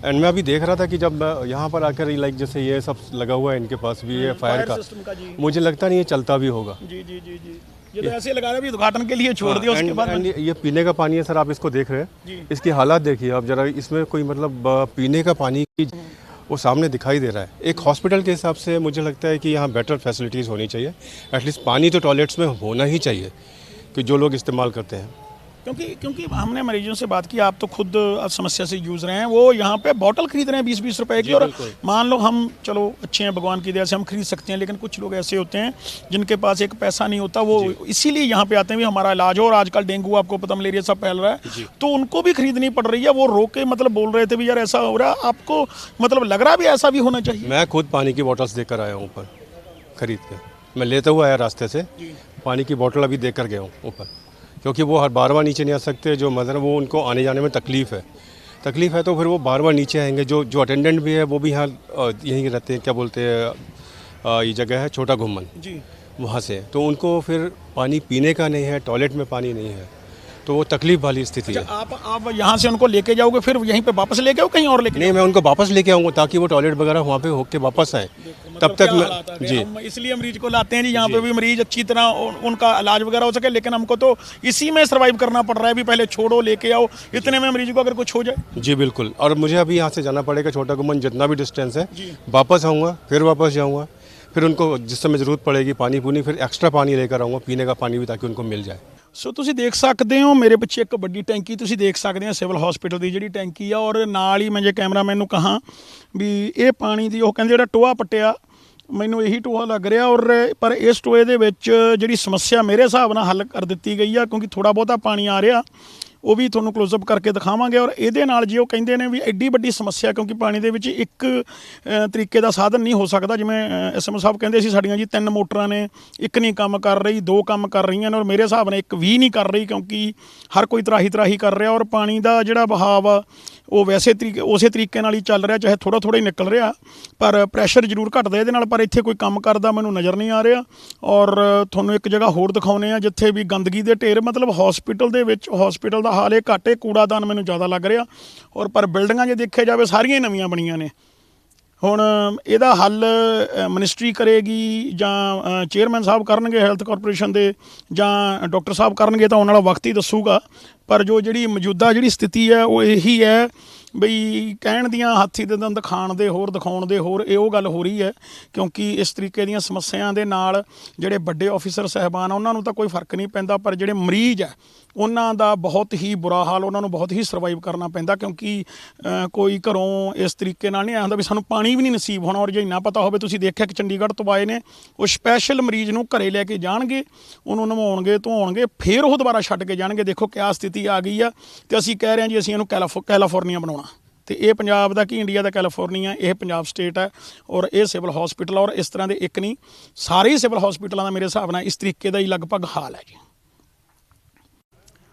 एंड मैं अभी देख रहा था कि जब यहाँ पर आकर लाइक जैसे ये सब लगा हुआ है इनके पास भी ये फायर का का मुझे लगता नहीं ये चलता भी होगा। जी जी जी जी। ये तो ऐसे लगा रहे अभी उद्घाटन के लिए छोड़ दिया उसके बाद ये- ये पीने का पानी है सर आप इसको देख रहे हैं। इसकी हालात देखिए आप जरा इसमें कोई मतलब पीने का पानी की वो सामने दिखाई दे रहा है। एक हॉस्पिटल के हिसाब से मुझे लगता है कि यहाँ बेटर फैसिलिटीज़ होनी चाहिए। एटलीस्ट पानी तो टॉयलेट्स में होना ही चाहिए कि जो लोग इस्तेमाल करते हैं। क्योंकि क्योंकि हमने मरीजों से बात की आप तो खुद समस्या से जूझ रहे हैं वो यहाँ पे बॉटल खरीद रहे हैं बीस बीस रुपए की और मान लो हम चलो अच्छे हैं भगवान की दया से हम खरीद सकते हैं लेकिन कुछ लोग ऐसे होते हैं जिनके पास एक पैसा नहीं होता वो इसीलिए यहाँ पे आते हैं भी हमारा इलाज हो और आजकल डेंगू आपको पता मलेरिया सब फैल रहा है। तो उनको भी खरीदनी पड़ रही है वो रोके मतलब बोल रहे थे भी यार ऐसा हो रहा है आपको मतलब लग रहा भी ऐसा भी होना चाहिए? मैं खुद पानी की बॉटल्स देकर आया हूँ ऊपर खरीद के। मैं लेता हुआ आया रास्ते से पानी की बॉटल अभी देकर गया हूँ ऊपर। क्योंकि वो हर बार बार नीचे नहीं आ सकते जो मदर वो उनको आने जाने में तकलीफ़ है। तकलीफ़ है तो फिर वो बार बार नीचे आएँगे जो जो अटेंडेंट भी है वो भी यहाँ यहीं रहते हैं क्या बोलते हैं ये जगह है छोटा घुमन जी। वहाँ से। तो उनको फिर पानी पीने का नहीं है टॉयलेट में पानी नहीं है। तो वो तकलीफ़ वाली स्थिति है। आप आप यहाँ से उनको लेके जाओगे फिर यहीं पे वापस लेके आओ कहीं और लेके नहीं मैं उनको वापस लेके आऊँगा ताकि वो टॉयलेट वगैरह वहाँ पे होके वापस आए। तब तक मैं जी। इसलिए मरीज़ को लाते हैं जी यहाँ पे भी मरीज़ अच्छी तरह उनका इलाज वगैरह हो सके लेकिन हमको तो इसी में सर्वाइव करना पड़ रहा है भी पहले छोड़ो लेके आओ इतने में मरीज़ को अगर कुछ हो जाए। जी बिल्कुल। और मुझे अभी यहाँ से जाना पड़ेगा छोटा गुमन जितना भी डिस्टेंस है वापस आऊँगा फिर वापस जाऊँगा फिर उनको जिस समय ज़रूरत पड़ेगी पानी पूनी फिर एक्स्ट्रा पानी लेकर आऊँगा पीने का पानी भी ताकि उनको मिल जाए। ਸੋ ਤੁਸੀਂ ਦੇਖ ਸਕਦੇ ਹੋ, ਮੇਰੇ ਪਿੱਛੇ ਇੱਕ ਵੱਡੀ ਟੈਂਕੀ ਤੁਸੀਂ ਦੇਖ ਸਕਦੇ ਹੋ, ਸਿਵਲ ਹਸਪੀਟਲ ਦੀ ਜਿਹੜੀ ਟੈਂਕੀ ਆ, ਔਰ ਨਾਲ ਹੀ ਮੈਂ ਜੇ ਕੈਮਰਾਮੈਨ ਨੂੰ ਕਹਾਂ ਵੀ ਇਹ ਪਾਣੀ ਦੀ, ਉਹ ਕਹਿੰਦੇ ਜਿਹੜਾ ਟੋਆ ਪੱਟਿਆ, ਮੈਨੂੰ ਇਹੀ ਟੋਹਾ ਲੱਗ ਰਿਹਾ, ਔਰ ਪਰ ਇਸ ਟੋਏ ਦੇ ਵਿੱਚ ਜਿਹੜੀ ਸਮੱਸਿਆ ਮੇਰੇ ਹਿਸਾਬ ਨਾਲ ਹੱਲ ਕਰ ਦਿੱਤੀ ਗਈ ਆ, ਕਿਉਂਕਿ ਥੋੜਾ ਬਹੁਤਾ ਪਾਣੀ ਆ ਰਿਹਾ ਉਹ ਵੀ ਤੁਹਾਨੂੰ ਕਲੋਜ਼ ਅਪ ਕਰਕੇ ਦਿਖਾਵਾਂਗੇ ਔਰ ਇਹਦੇ ਨਾਲ ਜੇ ਉਹ ਕਹਿੰਦੇ ਨੇ ਵੀ ਐਡੀ ਵੱਡੀ ਸਮੱਸਿਆ ਕਿਉਂਕਿ ਪਾਣੀ ਦੇ ਵਿੱਚ ਇੱਕ ਤਰੀਕੇ ਦਾ ਸਾਧਨ ਨਹੀਂ ਹੋ ਸਕਦਾ, ਜਿਵੇਂ ਐਸਐਮ ਸਾਹਿਬ ਕਹਿੰਦੇ ਸੀ ਸਾਡੀਆਂ ਜੀ ਤਿੰਨ ਮੋਟਰਾਂ ਨੇ, ਇੱਕ ਨਹੀਂ ਕੰਮ ਕਰ ਰਹੀ, ਦੋ ਕੰਮ ਕਰ ਰਹੀਆਂ ਨੇ ਔਰ ਮੇਰੇ ਹਿਸਾਬ ਨਾਲ ਇੱਕ ਵੀ ਨਹੀਂ ਕਰ ਰਹੀ ਕਿਉਂਕਿ ਹਰ ਕੋਈ ਤਰਾਹੀ ਤਰਾਹੀ ਕਰ ਰਿਹਾ ਔਰ ਪਾਣੀ ਦਾ ਜਿਹੜਾ ਵਹਾਅ ਆ ਉਹ ਵੈਸੇ ਤਰੀਕੇ ਉਸੇ ਤਰੀਕੇ ਨਾਲ ਹੀ ਚੱਲ ਰਿਹਾ ਚਾਹੇ ਥੋੜਾ ਥੋੜਾ ਹੀ ਨਿਕਲ ਰਿਹਾ ਪਰ ਪ੍ਰੈਸ਼ਰ ਜ਼ਰੂਰ ਘਟਦਾ ਇਹਦੇ ਨਾਲ ਪਰ ਇੱਥੇ ਕੋਈ ਕੰਮ ਕਰਦਾ ਮੈਨੂੰ ਨਜ਼ਰ ਨਹੀਂ ਆ ਰਿਹਾ। ਔਰ ਤੁਹਾਨੂੰ ਇੱਕ ਜਗ੍ਹਾ ਹੋਰ ਦਿਖਾਉਨੇ ਆ ਜਿੱਥੇ ਵੀ ਗੰਦਗੀ ਦੇ ਢੇਰ ਮਤਲਬ ਹਸਪੀਟਲ ਦੇ ਵਿੱਚ ਹਸਪੀਟਲ ਦਾ ਹਾਲ ਇਹ ਘਾਟੇ ਕੂੜਾਦਾਨ ਮੈਨੂੰ ਜ਼ਿਆਦਾ ਲੱਗ ਰਿਹਾ। ਔਰ ਪਰ ਬਿਲਡਿੰਗਾਂ ਜੇ ਦੇਖਿਆ ਜਾਵੇ ਸਾਰੀਆਂ ਹੀ ਨਵੀਆਂ ਬਣੀਆਂ ਨੇ। ਹੁਣ ਇਹਦਾ ਹੱਲ ਅ, ਮਿਨਿਸਟਰੀ ਕਰੇਗੀ ਜਾਂ ਚੇਅਰਮੈਨ ਸਾਹਿਬ ਕਰਨਗੇ ਹੈਲਥ ਕਾਰਪੋਰੇਸ਼ਨ ਦੇ ਜਾਂ ਡਾਕਟਰ ਸਾਹਿਬ ਕਰਨਗੇ ਤਾਂ ਉਹਨਾਂ ਵਾਲਾ ਵਕਤ ਹੀ ਦੱਸੂਗਾ। ਪਰ ਜੋ ਜਿਹੜੀ ਮੌਜੂਦਾ ਜਿਹੜੀ ਸਥਿਤੀ ਹੈ, ਉਹ ਇਹੀ ਹੈ ਬਈ ਕਹਿਣ ਦੀਆਂ ਹਾਥੀ ਦੇ ਦੰਦ ਖਾਣ ਦੇ ਹੋਰ, ਦਿਖਾਉਣ ਦੇ ਹੋਰ, ਇਹ ਉਹ ਗੱਲ ਹੋ ਰਹੀ ਹੈ ਕਿਉਂਕਿ ਇਸ ਤਰੀਕੇ ਦੀਆਂ ਸਮੱਸਿਆਵਾਂ ਦੇ ਨਾਲ ਜਿਹੜੇ ਵੱਡੇ ਆਫੀਸਰ ਸਹਿਬਾਨ ਉਹਨਾਂ ਨੂੰ ਤਾਂ ਕੋਈ ਫ਼ਰਕ ਨਹੀਂ ਪੈਂਦਾ, ਪਰ ਜਿਹੜੇ ਮਰੀਜ਼ ਹੈ ਉਹਨਾਂ ਦਾ ਬਹੁਤ ਹੀ ਬੁਰਾ ਹਾਲ, ਉਹਨਾਂ ਨੂੰ ਬਹੁਤ ਹੀ ਸਰਵਾਈਵ ਕਰਨਾ ਪੈਂਦਾ ਕਿਉਂਕਿ ਕੋਈ ਘਰੋਂ ਇਸ ਤਰੀਕੇ ਨਾਲ ਨਹੀਂ ਆਉਂਦਾ ਵੀ ਸਾਨੂੰ ਪਾਣੀ ਵੀ ਨਹੀਂ ਨਸੀਬ ਹੋਣਾ ਔਰ ਜੇ ਇੰਨਾ ਪਤਾ ਹੋਵੇ ਤੁਸੀਂ ਦੇਖਿਆ ਕਿ ਚੰਡੀਗੜ੍ਹ ਤੋਂ ਆਏ ਨੇ, ਉਹ ਸਪੈਸ਼ਲ ਮਰੀਜ਼ ਨੂੰ ਘਰੇ ਲੈ ਕੇ ਜਾਣਗੇ, ਉਹਨੂੰ ਨਵਾਉਣਗੇ ਧੋਣਗੇ, ਫਿਰ ਉਹ ਦੁਬਾਰਾ ਛੱਡ ਕੇ ਜਾਣਗੇ, ਦੇਖੋ ਕਿਆ ਸਥਿਤੀ ਆ ਗਈ ਆ ਤੇ ਅਸੀਂ ਕਹਿ ਰਹੇ ਹਾਂ ਜੀ ਅਸੀਂ ਇਹਨੂੰ ਕੈਲੀਫੋ- ਕੈਲੀਫੋਰਨੀਆ ਬਣਾਉਣਾ। ਤੇ ਇਹ ਪੰਜਾਬ ਦਾ ਕੀ ਇੰਡੀਆ ਦਾ ਕੈਲੀਫੋਰਨੀਆ ਇਹ ਪੰਜਾਬ ਸਟੇਟ ਹੈ ਔਰ ਇਹ ਸਿਵਲ ਹਸਪੀਟਲ ਔਰ ਇਸ ਤਰ੍ਹਾਂ ਦੇ ਇੱਕ ਨਹੀਂ, ਸਾਰੇ ਸਿਵਲ ਹਸਪੀਟਲਾਂ ਦਾ ਮੇਰੇ ਹਿਸਾਬ ਨਾਲ ਇਸ ਤਰੀਕੇ ਦਾ ਹੀ ਲਗਭਗ ਹਾਲ ਹੈ ਜੀ।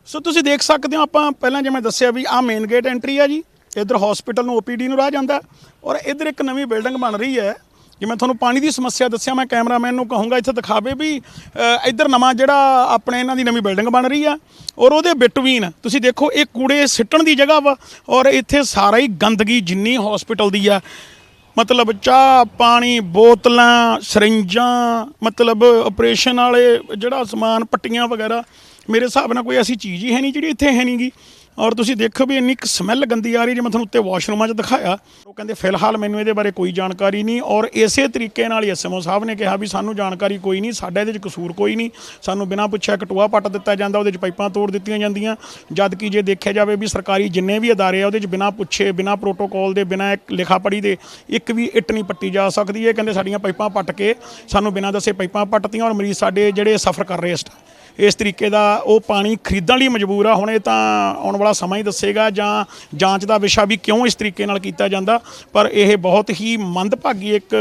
ਸੋ ਤੁਸੀਂ ਦੇਖ ਸਕਦੇ ਹੋ ਆਪਾਂ ਪਹਿਲਾਂ ਜਿਵੇਂ ਦੱਸਿਆ ਵੀ ਆਹ ਮੇਨ ਗੇਟ ਐਂਟਰੀ ਆ ਜੀ, ਇਧਰ ਹਸਪੀਟਲ ਨੂੰ ਓਪੀਡੀ ਨੂੰ ਰਾਹ ਜਾਂਦਾ ਔਰ ਇਧਰ ਇੱਕ ਨਵੀਂ ਬਿਲਡਿੰਗ ਬਣ ਰਹੀ ਹੈ ਜੇ ਮੈਂ ਤੁਹਾਨੂੰ ਪਾਣੀ ਦੀ ਸਮੱਸਿਆ ਦੱਸਿਆ, ਮੈਂ ਕੈਮਰਾਮੈਨ ਨੂੰ ਕਹੂੰਗਾ, ਇੱਥੇ ਦਿਖਾਵੇ ਵੀ ਇੱਧਰ ਨਵਾਂ ਜਿਹੜਾ ਆਪਣੇ ਇਹਨਾਂ ਦੀ ਨਵੀਂ ਬਿਲਡਿੰਗ ਬਣ ਰਹੀ ਆ, ਔਰ ਉਹਦੇ ਬਿਟਵੀਨ, ਤੁਸੀਂ ਦੇਖੋ, ਇਹ ਕੂੜੇ ਸਿੱਟਣ ਦੀ ਜਗ੍ਹਾ ਵਾ, ਔਰ ਇੱਥੇ ਸਾਰਾ ਹੀ ਗੰਦਗੀ ਜਿੰਨੀ ਹਸਪੀਟਲ ਦੀ ਆ, ਮਤਲਬ ਚਾਹ, ਪਾਣੀ, ਬੋਤਲਾਂ, ਸਰਿੰਜਾਂ, ਮਤਲਬ ਆਪਰੇਸ਼ਨ ਵਾਲੇ ਜਿਹੜਾ ਸਮਾਨ, ਪੱਟੀਆਂ ਵਗੈਰਾ, ਮੇਰੇ ਹਿਸਾਬ ਨਾਲ ਕੋਈ ਐਸੀ ਚੀਜ਼ ਹੀ ਹੈ ਨਹੀਂ ਜਿਹੜੀ ਇੱਥੇ ਹੈ ਨਹੀਂਗੀ ਔਰ ਤੁਸੀਂ ਦੇਖੋ ਵੀ ਇੰਨੀ ਸਮੈਲ ਗੰਦੀ ਆ ਰਹੀ ਜੇ ਮੈਂ ਤੁਹਾਨੂੰ ਉੱਤੇ ਵਾਸ਼ਰੂਮਾਂ 'ਚ ਦਿਖਾਇਆ। ਉਹ ਕਹਿੰਦੇ, ਫਿਲਹਾਲ ਮੈਨੂੰ ਇਹਦੇ ਬਾਰੇ ਕੋਈ ਜਾਣਕਾਰੀ ਨਹੀਂ। ਔਰ ਇਸੇ ਤਰੀਕੇ ਨਾਲ ਹੀ ਐਸਐਮਓ ਸਾਹਿਬ ਨੇ ਕਿਹਾ ਵੀ, ਸਾਨੂੰ ਜਾਣਕਾਰੀ ਕੋਈ ਨਹੀਂ, ਸਾਡਾ ਇਹਦੇ 'ਚ ਕਸੂਰ ਕੋਈ ਨਹੀਂ। ਸਾਨੂੰ ਬਿਨਾਂ ਪੁੱਛਿਆ ਕਟੂਆ ਪੱਟ ਦਿੱਤਾ ਜਾਂਦਾ, ਉਹਦੇ 'ਚ ਪਾਈਪਾਂ ਤੋੜ ਦਿੱਤੀਆਂ ਜਾਂਦੀਆਂ। ਜਦ ਕਿ ਜੇ ਦੇਖਿਆ ਜਾਵੇ ਵੀ ਸਰਕਾਰੀ ਜਿੰਨੇ ਵੀ ਅਦਾਰੇ ਆ, ਉਹਦੇ 'ਚ ਬਿਨਾਂ ਪੁੱਛੇ, ਬਿਨਾਂ ਪ੍ਰੋਟੋਕੋਲ ਦੇ, ਬਿਨਾਂ ਇੱਕ ਲਿਖਾ ਪੜੀ ਦੇ, ਇੱਕ ਵੀ ਇੱਟ ਨਹੀਂ ਪੱਟੀ ਜਾ ਸਕਦੀ। ਇਹ ਕਹਿੰਦੇ, ਸਾਡੀਆਂ ਪਾਈਪਾਂ ਪੱਟ ਕੇ ਸਾਨੂੰ ਬਿਨਾਂ ਦੱਸੇ ਪਾਈਪਾਂ ਪੱਟਤੀਆਂ ਔਰ ਮਰੀਜ਼ ਸਾਡੇ ਜਿਹੜੇ ਸਫਰ ਕਰ ਰਹੇ ਇਸ time। ਇਸ ਤਰੀਕੇ ਦਾ ਉਹ ਪਾਣੀ ਖਰੀਦਣ ਲਈ ਮਜਬੂਰ ਆ। ਹੁਣ ਇਹ ਤਾਂ ਆਉਣ ਵਾਲਾ ਸਮਾਂ ਹੀ ਦੱਸੇਗਾ ਜਾਂ ਜਾਂਚ ਦਾ ਵਿਸ਼ਾ ਵੀ ਕਿਉਂ ਇਸ ਤਰੀਕੇ ਨਾਲ ਕੀਤਾ ਜਾਂਦਾ। ਪਰ ਇਹ ਬਹੁਤ ਹੀ ਮੰਦਭਾਗੀ ਇੱਕ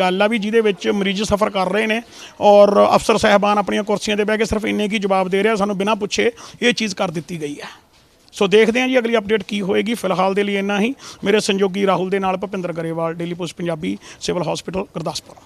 ਗੱਲ ਆ ਵੀ ਜਿਹਦੇ ਵਿੱਚ ਮਰੀਜ਼ ਸਫਰ ਕਰ ਰਹੇ ਨੇ ਔਰ ਅਫਸਰ ਸਹਿਬਾਨ ਆਪਣੀਆਂ ਕੁਰਸੀਆਂ ਤੇ ਬਹਿ ਕੇ ਸਿਰਫ ਇੰਨੇ ਕੀ ਜਵਾਬ ਦੇ ਰਿਹਾ। ਸਾਨੂੰ ਬਿਨਾਂ ਪੁੱਛੇ ਇਹ ਚੀਜ਼ ਕਰ ਦਿੱਤੀ ਗਈ ਹੈ। ਸੋ ਦੇਖਦੇ ਹਾਂ ਜੀ ਅਗਲੀ ਅਪਡੇਟ ਕੀ ਹੋਏਗੀ। ਫਿਲਹਾਲ ਦੇ ਲਈ ਇੰਨਾ ਹੀ। ਮੇਰੇ ਸੰਯੋਗੀ ਰਾਹੁਲ ਦੇ ਨਾਲ Bhupinder Grewal, daily post Punjabi civil hospital Gurdaspur.